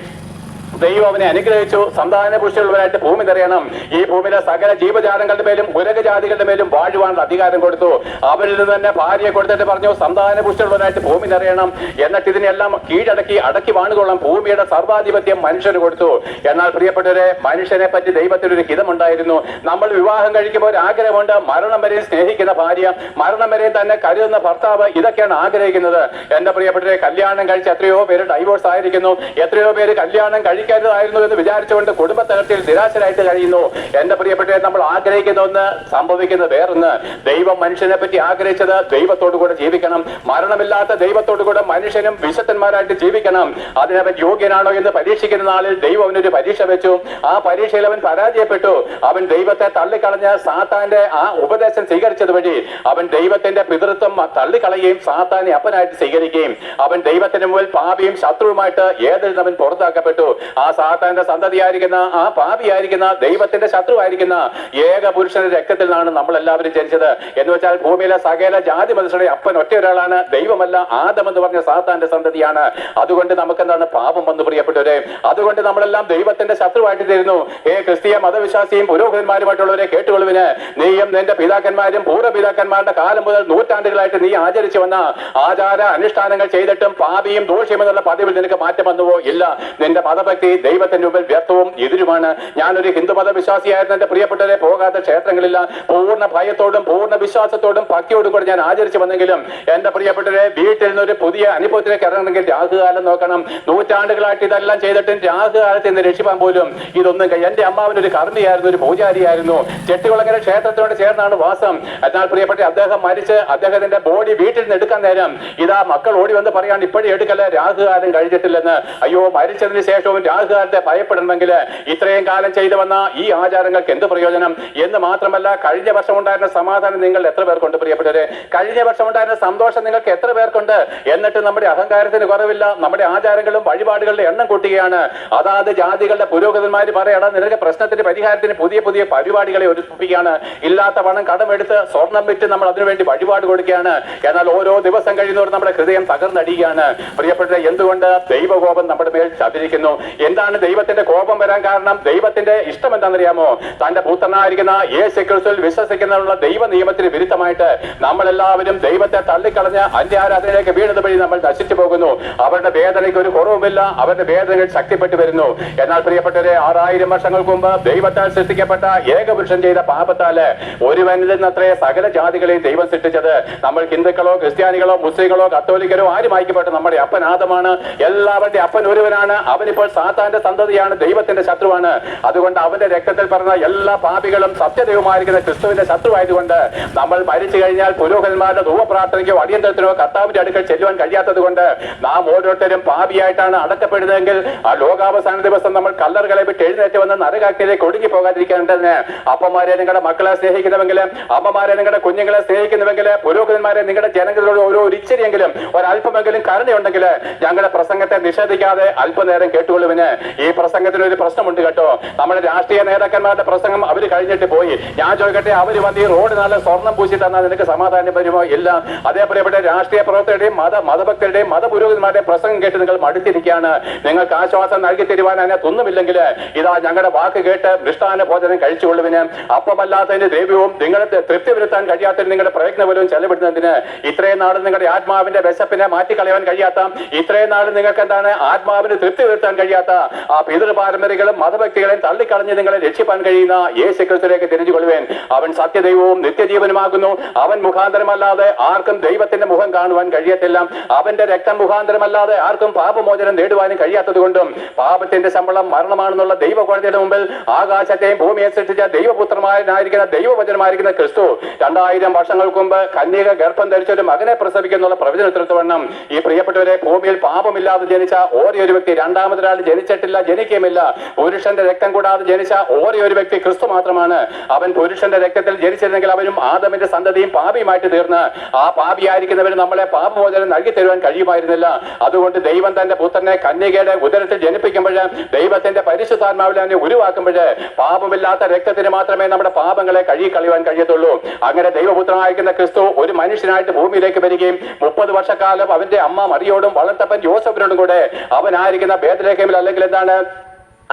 ദൈവം അവനെ അനുഗ്രഹിച്ചു. സന്താന പുഷ്ടിയുള്ളവരായിട്ട് ഭൂമി നിറയണം. ഈ ഭൂമിയിലെ സകല ജീവജാലങ്ങളുടെ മേലും ഉരകജാതികളുടെ മേലും വാഴുവാനുള്ള അധികാരം കൊടുത്തു. അവരിൽ തന്നെ ഭാര്യയെ കൊടുത്തിട്ട് പറഞ്ഞു സന്താന പുഷ്ടിയുള്ളവരായിട്ട് ഭൂമി നിറയണം. എന്നിട്ട് ഇതിനെല്ലാം കീഴടക്കി അടക്കി വാണുകൊള്ളാം ഭൂമിയുടെ സർവാധിപത്യം മനുഷ്യന് കൊടുത്തു. എന്നാൽ പ്രിയപ്പെട്ടവരെ മനുഷ്യനെ പറ്റി ദൈവത്തിന് ഒരു ഹിതമുണ്ടായിരുന്നു. നമ്മൾ വിവാഹം കഴിക്കുമ്പോൾ ഒരു ആഗ്രഹമുണ്ട്. മരണം വരെയും സ്നേഹിക്കുന്ന ഭാര്യ മരണം വരെയും തന്നെ കരുതുന്ന ഭർത്താവ് ഇതൊക്കെയാണ് ആഗ്രഹിക്കുന്നത്. എന്റെ പ്രിയപ്പെട്ടവരെ കല്യാണം കഴിച്ച് എത്രയോ പേര് ഡൈവോഴ്സ് ആയിരിക്കുന്നു. എത്രയോ പേര് കല്യാണം കഴിക്കരുതായിരുന്നു എന്ന് വിചാരിച്ചുകൊണ്ട് കുടുംബ തകർച്ചയിൽ നിരാശരായിട്ട് കഴിയുന്നു. എന്റെ പ്രിയപ്പെട്ടവരെ നമ്മൾ ആഗ്രഹിക്കുന്ന ഒന്ന് സംഭവിക്കുന്നത് വേറൊന്ന്. ദൈവം മനുഷ്യനെ പറ്റി ആഗ്രഹിച്ചത് ദൈവത്തോടു കൂടെ ജീവിക്കണം. മരണമില്ലാത്ത ദൈവത്തോടു കൂടെ മനുഷ്യനും വിശുദ്ധന്മാരായിട്ട് ജീവിക്കണം. അതിനവൻ യോഗ്യനാണോ എന്ന് പരീക്ഷിക്കുന്ന നാളിൽ ദൈവം അവനൊരു പരീക്ഷ വെച്ചു. ആ പരീക്ഷയിൽ അവൻ പരാജയപ്പെട്ടു. അവൻ ദൈവത്തെ തള്ളിക്കളഞ്ഞ് സാത്താന്റെ ആ ഉപദേശം സ്വീകരിച്ചത് വഴി അവൻ ദൈവത്തിന്റെ പിതൃത്വം തള്ളിക്കളയുകയും സാത്താനെ അപ്പനായിട്ട് സ്വീകരിക്കുകയും അവൻ ദൈവത്തിന് മുമ്പിൽ പാപിയും ശത്രുവുമായിട്ട് ഏതിൽ അവൻ പുറത്താക്കപ്പെട്ടു? ആ സാത്താന്റെ സന്തതിയായിരിക്കുന്ന ആ പാപിയായിരിക്കുന്ന ദൈവത്തിന്റെ ശത്രുവായിരിക്കുന്ന ഏക പുരുഷന്റെ രക്തത്തിൽ നിന്നാണ് നമ്മൾ എല്ലാവരും ജനിച്ചത്. എന്ന് വെച്ചാൽ ഭൂമിയിലെ സകല ജാതി മനുഷ്യരുടെ അപ്പൻ ഒറ്റ ഒരാളാണ്. ദൈവമല്ല ആദം എന്ന് പറഞ്ഞ സാത്താന്റെ സന്തതിയാണ്. അതുകൊണ്ട് നമുക്ക് എന്താണ് പാപം വന്നു പ്രിയപ്പെട്ടവരെ? അതുകൊണ്ട് നമ്മളെല്ലാം ദൈവത്തിന്റെ ശത്രുവായിട്ട് തരുന്നു. ഏ ക്രിസ്തീയ മതവിശ്വാസിയും പുരോഹിതന്മാരുമായിട്ടുള്ളവരെ കേട്ടുകൊള്ളുവിന്. നീയും നിന്റെ പിതാക്കന്മാരും പൂർവപിതാക്കന്മാരുടെ കാലം മുതൽ നൂറ്റാണ്ടുകളായിട്ട് നീ ആചരിച്ചു വന്ന ആചാര അനുഷ്ഠാനങ്ങൾ ചെയ്തിട്ടും പാപിയും ദോഷിയും എന്നുള്ള പതിവിൽ നിനക്ക് മാറ്റം വന്നുവോ? ഇല്ല. നിന്റെ മതഭക്തി ദൈവത്തിന്റെ മുമ്പിൽ വ്യർത്ഥവും എതിരുമാണ്. ഞാനൊരു ഹിന്ദു മതവിശ്വാസിയായിരുന്ന എന്റെ പ്രിയപ്പെട്ടവരെ പോകാത്ത ക്ഷേത്രങ്ങളില്ല. പൂർണ ഭയത്തോടും പൂർണ വിശ്വാസത്തോടും ഭക്തിയോടും കൂടെ ഞാൻ ആചരിച്ചു വന്നെങ്കിലും എന്റെ പ്രിയപ്പെട്ടവരെ വീട്ടിൽ നിന്ന് ഒരു പുതിയ അനുഭവത്തിലേക്ക് ഇറങ്ങണമെങ്കിൽ രാഹുകാലം നോക്കണം. നൂറ്റാണ്ടുകളായിട്ട് ഇതെല്ലാം ചെയ്തിട്ടും രാഹുകാലത്ത് നിന്ന് രക്ഷിപ്പാൻ പോലും ഇതൊന്നും എന്റെ അമ്മാവിന് ഒരു കർമ്മിയായിരുന്നു ഒരു പൂജാരിയായിരുന്നു. ചെട്ടികുളങ്ങര ക്ഷേത്രത്തോട് ചേർന്നാണ് വാസം. എന്നാൽ പ്രിയപ്പെട്ട അദ്ദേഹം മരിച്ച് അദ്ദേഹത്തിന്റെ ബോഡി വീട്ടിൽ നിന്ന് എടുക്കാൻ നേരം ഇതാ മക്കൾ ഓടി വന്ന് പറയാണ് ഇപ്പോഴും എടുക്കല്ല രാഹുകാലം കഴിഞ്ഞിട്ടില്ലെന്ന്. അയ്യോ മരിച്ചതിന് ശേഷവും രാഹുകാലത്തെ ഭയപ്പെടണമെങ്കിൽ ഇത്രയും കാലം ചെയ്തു വന്ന ഈ ആചാരങ്ങൾക്ക് എന്ത് പ്രയോജനം? എന്ന് മാത്രമല്ല കഴിഞ്ഞ വർഷം ഉണ്ടായിരുന്ന സമാധാനം നിങ്ങൾ എത്ര പേർക്കുണ്ട് പ്രിയപ്പെട്ടവരെ? കഴിഞ്ഞ വർഷം ഉണ്ടായിരുന്ന സന്തോഷം നിങ്ങൾക്ക് എത്ര പേർക്കുണ്ട്? എന്നിട്ട് നമ്മുടെ അഹങ്കാരത്തിന് കുറവില്ല നമ്മുടെ ആചാരങ്ങളും വഴിപാടുകളുടെ എണ്ണം കൂട്ടുകയാണ്. അതാത് ജാതികളുടെ പുരോഗതിന്മാർ പറയണം നിനക്ക് പ്രശ്നത്തിന്റെ പരിഹാരത്തിന് പുതിയ പുതിയ പരിപാടികളെ ഒരുപ്പിക്കുകയാണ് ഇല്ലാത്ത പണം കടമെടുത്ത് സ്വർണം വിറ്റ് നമ്മൾ അതിനുവേണ്ടി വഴിപാട് കൊടുക്കുകയാണ്. എന്നാൽ ഓരോ ദിവസം കഴിയുന്നവർ നമ്മുടെ ഹൃദയം തകർന്നടിയുകയാണ്. പ്രിയപ്പെട്ട എന്തുകൊണ്ട് ദൈവകോപം നമ്മുടെ മേൽ ചതിരിക്കുന്നു? എന്താണ് ദൈവത്തിന്റെ കോപം വരാൻ കാരണം? ദൈവത്തിന്റെ ഇഷ്ടം എന്താണെന്നറിയാമോ? തന്റെ പുത്രനായിരിക്കുന്ന യേശു ക്രിസ്തുവിൽ വിശ്വസിക്കുന്നതിനുള്ള ദൈവ നിയമത്തിന് വിരുദ്ധമായിട്ട് നമ്മളെല്ലാവരും ദൈവത്തെ തള്ളിക്കളഞ്ഞ് അന്യാരാധനയിലേക്ക് വീണത് വഴി നമ്മൾ നശിച്ചു പോകുന്നു. അവരുടെ വേദനയ്ക്ക് ഒരു കുറവുമില്ല. അവരുടെ വേദനകൾ ശക്തിപ്പെട്ടു വരുന്നു. എന്നാൽ പ്രിയപ്പെട്ടവരെ ആറായിരം വർഷങ്ങൾക്ക് മുമ്പ് ദൈവത്താൽ സൃഷ്ടിക്കപ്പെട്ട ഏകപുരുഷൻ ചെയ്ത പാപത്താൽ ഒരുവനിൽ നിന്നത്രേ സകല ജാതികളെയും ദൈവം സൃഷ്ടിച്ചത്. നമ്മൾ ഹിന്ദുക്കളോ ക്രിസ്ത്യാനികളോ മുസ്ലിങ്ങളോ കത്തോലിക്കരോ ആരും ആയിക്കപ്പെട്ട നമ്മുടെ അപ്പൻ ആദമാണ്. എല്ലാവരുടെ അപ്പൻ ഒരുവനാണ്. അവനിപ്പോൾ സാത്താന്റെ സന്തതിയാണ് ദൈവത്തിന്റെ ശത്രുവാണ്. അതുകൊണ്ട് അവന്റെ രക്തത്തിൽ പറഞ്ഞ എല്ലാ പാപികളും സത്യദൈവമായിരിക്കുന്ന ക്രിസ്തുവിന്റെ ശത്രുവായതുകൊണ്ട് നമ്മൾ മരിച്ചു കഴിഞ്ഞാൽ പുരോഹിതന്മാരുടെ ധൂവപ്രാർത്ഥനയ്ക്കോ അടിയന്തരത്തിനോ കർത്താവിന്റെ അടുക്കൽ ചെല്ലുവാൻ കഴിയാത്തത് കൊണ്ട് നാം ഓരോരുത്തരും പാപിയായിട്ടാണ് അടക്കപ്പെടുന്നതെങ്കിൽ ആ ലോകാവസാന ദിവസം നമ്മൾ കല്ലറുകളെ വിട്ട് എഴുന്നേറ്റ് വന്ന് നരകാക്കിലേക്ക് ഒടുങ്ങി പോകാതിരിക്കേണ്ടതിന് അപ്പമാരെ നിങ്ങളുടെ മക്കളെ സ്നേഹിക്കുന്നുവെങ്കിൽ അമ്മമാരെ നിങ്ങളുടെ കുഞ്ഞുങ്ങളെ സ്നേഹിക്കുന്നുവെങ്കിൽ പുരോഹിതന്മാരെ നിങ്ങളുടെ ജനങ്ങളോട് ഓരോ ഇച്ചിരിയെങ്കിലും ഒരല്പമെങ്കിലും കരുണയുണ്ടെങ്കിൽ ഞങ്ങളുടെ പ്രസംഗത്തെ നിഷേധിക്കാതെ അല്പനേരം കേട്ടുകൊള്ളുവിന്. ഈ പ്രസംഗത്തിന് ഒരു പ്രശ്നമുണ്ട് കേട്ടോ. നമ്മുടെ രാഷ്ട്രീയ നേതാക്കന്മാരുടെ പ്രസംഗം അവർ കഴിഞ്ഞിട്ട് പോയി. ഞാൻ ചോദിക്കട്ടെ അവർ വന്ന് ഈ റോഡ് നല്ല സ്വർണം പൂശി തന്നാൽ നിനക്ക് സമാധാനം വരുമോ? ഇല്ല. അതേപോലെ ഇവിടെ രാഷ്ട്രീയ പ്രവർത്തകരുടെയും മത മതഭക്തരുടെയും മതപുരോഹിതന്മാരുടെയും പ്രസംഗം കേട്ട് നിങ്ങൾ മടുത്തിരിക്കുകയാണ്. നിങ്ങൾക്ക് ആശ്വാസം നൽകി തരുവാൻ അതിനകത്തൊന്നുമില്ലെങ്കിൽ ഇതാ ഞങ്ങളുടെ വാക്ക് കേട്ട് മൃഷ്ടാന ഭോജനം കഴിച്ചുകൊള്ളുവിന് അപ്പമല്ലാത്തതിന്റെ ദ്രവ്യവും നിങ്ങളെ തൃപ്തി വരുത്താൻ കഴിയാത്തതിന് നിങ്ങളുടെ പ്രയത്നപരവും ചെലവിടുന്നതിന്. ഇത്രയും നാൾ നിങ്ങളുടെ ആത്മാവിന്റെ വിശപ്പിനെ മാറ്റിക്കളയാൻ കഴിയാത്ത ഇത്രയും നാൾ നിങ്ങൾക്ക് എന്താണ് ആത്മാവിന് തൃപ്തി വരുത്താൻ കഴിയാത്ത വിശ്വസിക്കാത്ത ആ പിതൃപാരമ്പര്യങ്ങളും മതഭക്തികളെയും തള്ളിക്കളഞ്ഞ് നിങ്ങളെ രക്ഷിപ്പാൻ കഴിയുന്ന യേശു ക്രിസ്തുലേക്ക് തിരിച്ചുകൊള്ളുവേൻ അവൻ സത്യദൈവവും നിത്യജീവനുമാകുന്നു. അവൻ മുഖാന്തരമല്ലാതെ ആർക്കും ദൈവത്തിന്റെ മുഖം കാണുവാൻ കഴിയത്തില്ല. അവന്റെ രക്തം മുഖാന്തരമല്ലാതെ ആർക്കും പാപമോചനം നേടുവാനും കഴിയാത്തത് കൊണ്ടും പാപത്തിന്റെ ശമ്പളം മരണമാണെന്നുള്ള ദൈവകോടതിയുടെ മുമ്പിൽ ആകാശത്തെയും ഭൂമിയെ സൃഷ്ടിച്ച ദൈവപുത്രമാരനായിരിക്കുന്ന ദൈവവചനമായിരിക്കുന്ന ക്രിസ്തു രണ്ടായിരം വർഷങ്ങൾക്ക് മുമ്പ് കന്യക ഗർഭം ധരിച്ച ഒരു മകനെ പ്രസവിക്കുന്നുള്ള പ്രവചനത്തിനൊത്തവണ്ണം ഈ പ്രിയപ്പെട്ടവരെ ഭൂമിയിൽ പാപമില്ലാതെ ജനിച്ച ഓരോ വ്യക്തി രണ്ടാമതൊരാൾ ജനിച്ചിട്ടില്ല ജനിക്കുമില്ല. പുരുഷന്റെ രക്തം കൂടാതെ ജനിച്ച ഓരോ ഒരു വ്യക്തി ക്രിസ്തു മാത്രമാണ്. അവൻ പുരുഷന്റെ രക്തത്തിൽ ജനിച്ചിരുന്നെങ്കിൽ അവനും ആദമിന്റെ സന്തതിയും പാപിയുമായിട്ട് തീർന്ന്. ആ പാപിയായിരിക്കുന്നവർ നമ്മളെ പാപമോചനം നൽകി തരുവാൻ കഴിയുമായിരുന്നില്ല. അതുകൊണ്ട് ദൈവം തന്റെ പുത്രനെ കന്യകയുടെ ഉദരത്തിൽ ജനിപ്പിക്കുമ്പോൾ ദൈവത്തിന്റെ പരിശുദ്ധാത്മാവിൽ അവനെ ഉരുവാക്കുമ്പോൾ പാപമില്ലാത്ത രക്തത്തിന് മാത്രമേ നമ്മുടെ പാപങ്ങളെ കഴുകി കളയുവാൻ കഴിയത്തുള്ളൂ. അങ്ങനെ ദൈവപുത്രനായിരിക്കുന്ന ക്രിസ്തു ഒരു മനുഷ്യനായിട്ട് ഭൂമിയിലേക്ക് വരികയും മുപ്പത് വർഷക്കാലം അവന്റെ അമ്മ മറിയോടും വളർത്തപ്പൻ ജോസഫിനോടും കൂടെ അവനായിരിക്കുന്ന ഭേദലേഖമിൽ അല്ലെങ്കിൽ എന്താണ്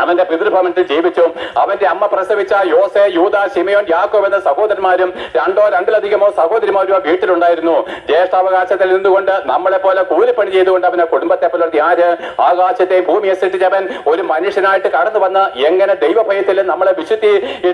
അവന്റെ പിതൃഭവനത്തിൽ ജീവിച്ചു അവന്റെ അമ്മ പ്രസവിച്ച യോസെ യൂത ശിമയോൻ യാക്കോബ് എന്ന സഹോദരന്മാരും രണ്ടോ രണ്ടിലധികമോ സഹോദരിമാരും വീട്ടിലുണ്ടായിരുന്നു. ജ്യേഷ്ഠാവകാശത്തിൽ നിന്നുകൊണ്ട് നമ്മളെ പോലെ കൂലിപ്പണി ചെയ്തുകൊണ്ട് അവന്റെ കുടുംബത്തെ പുലർത്തി ആര്? ആകാശത്തെ ഭൂമിയെ സൃഷ്ടിച്ചവൻ ഒരു മനുഷ്യനായിട്ട് കടന്നു വന്ന് എങ്ങനെ ദൈവഭയത്തിൽ നമ്മളെ വിശുദ്ധി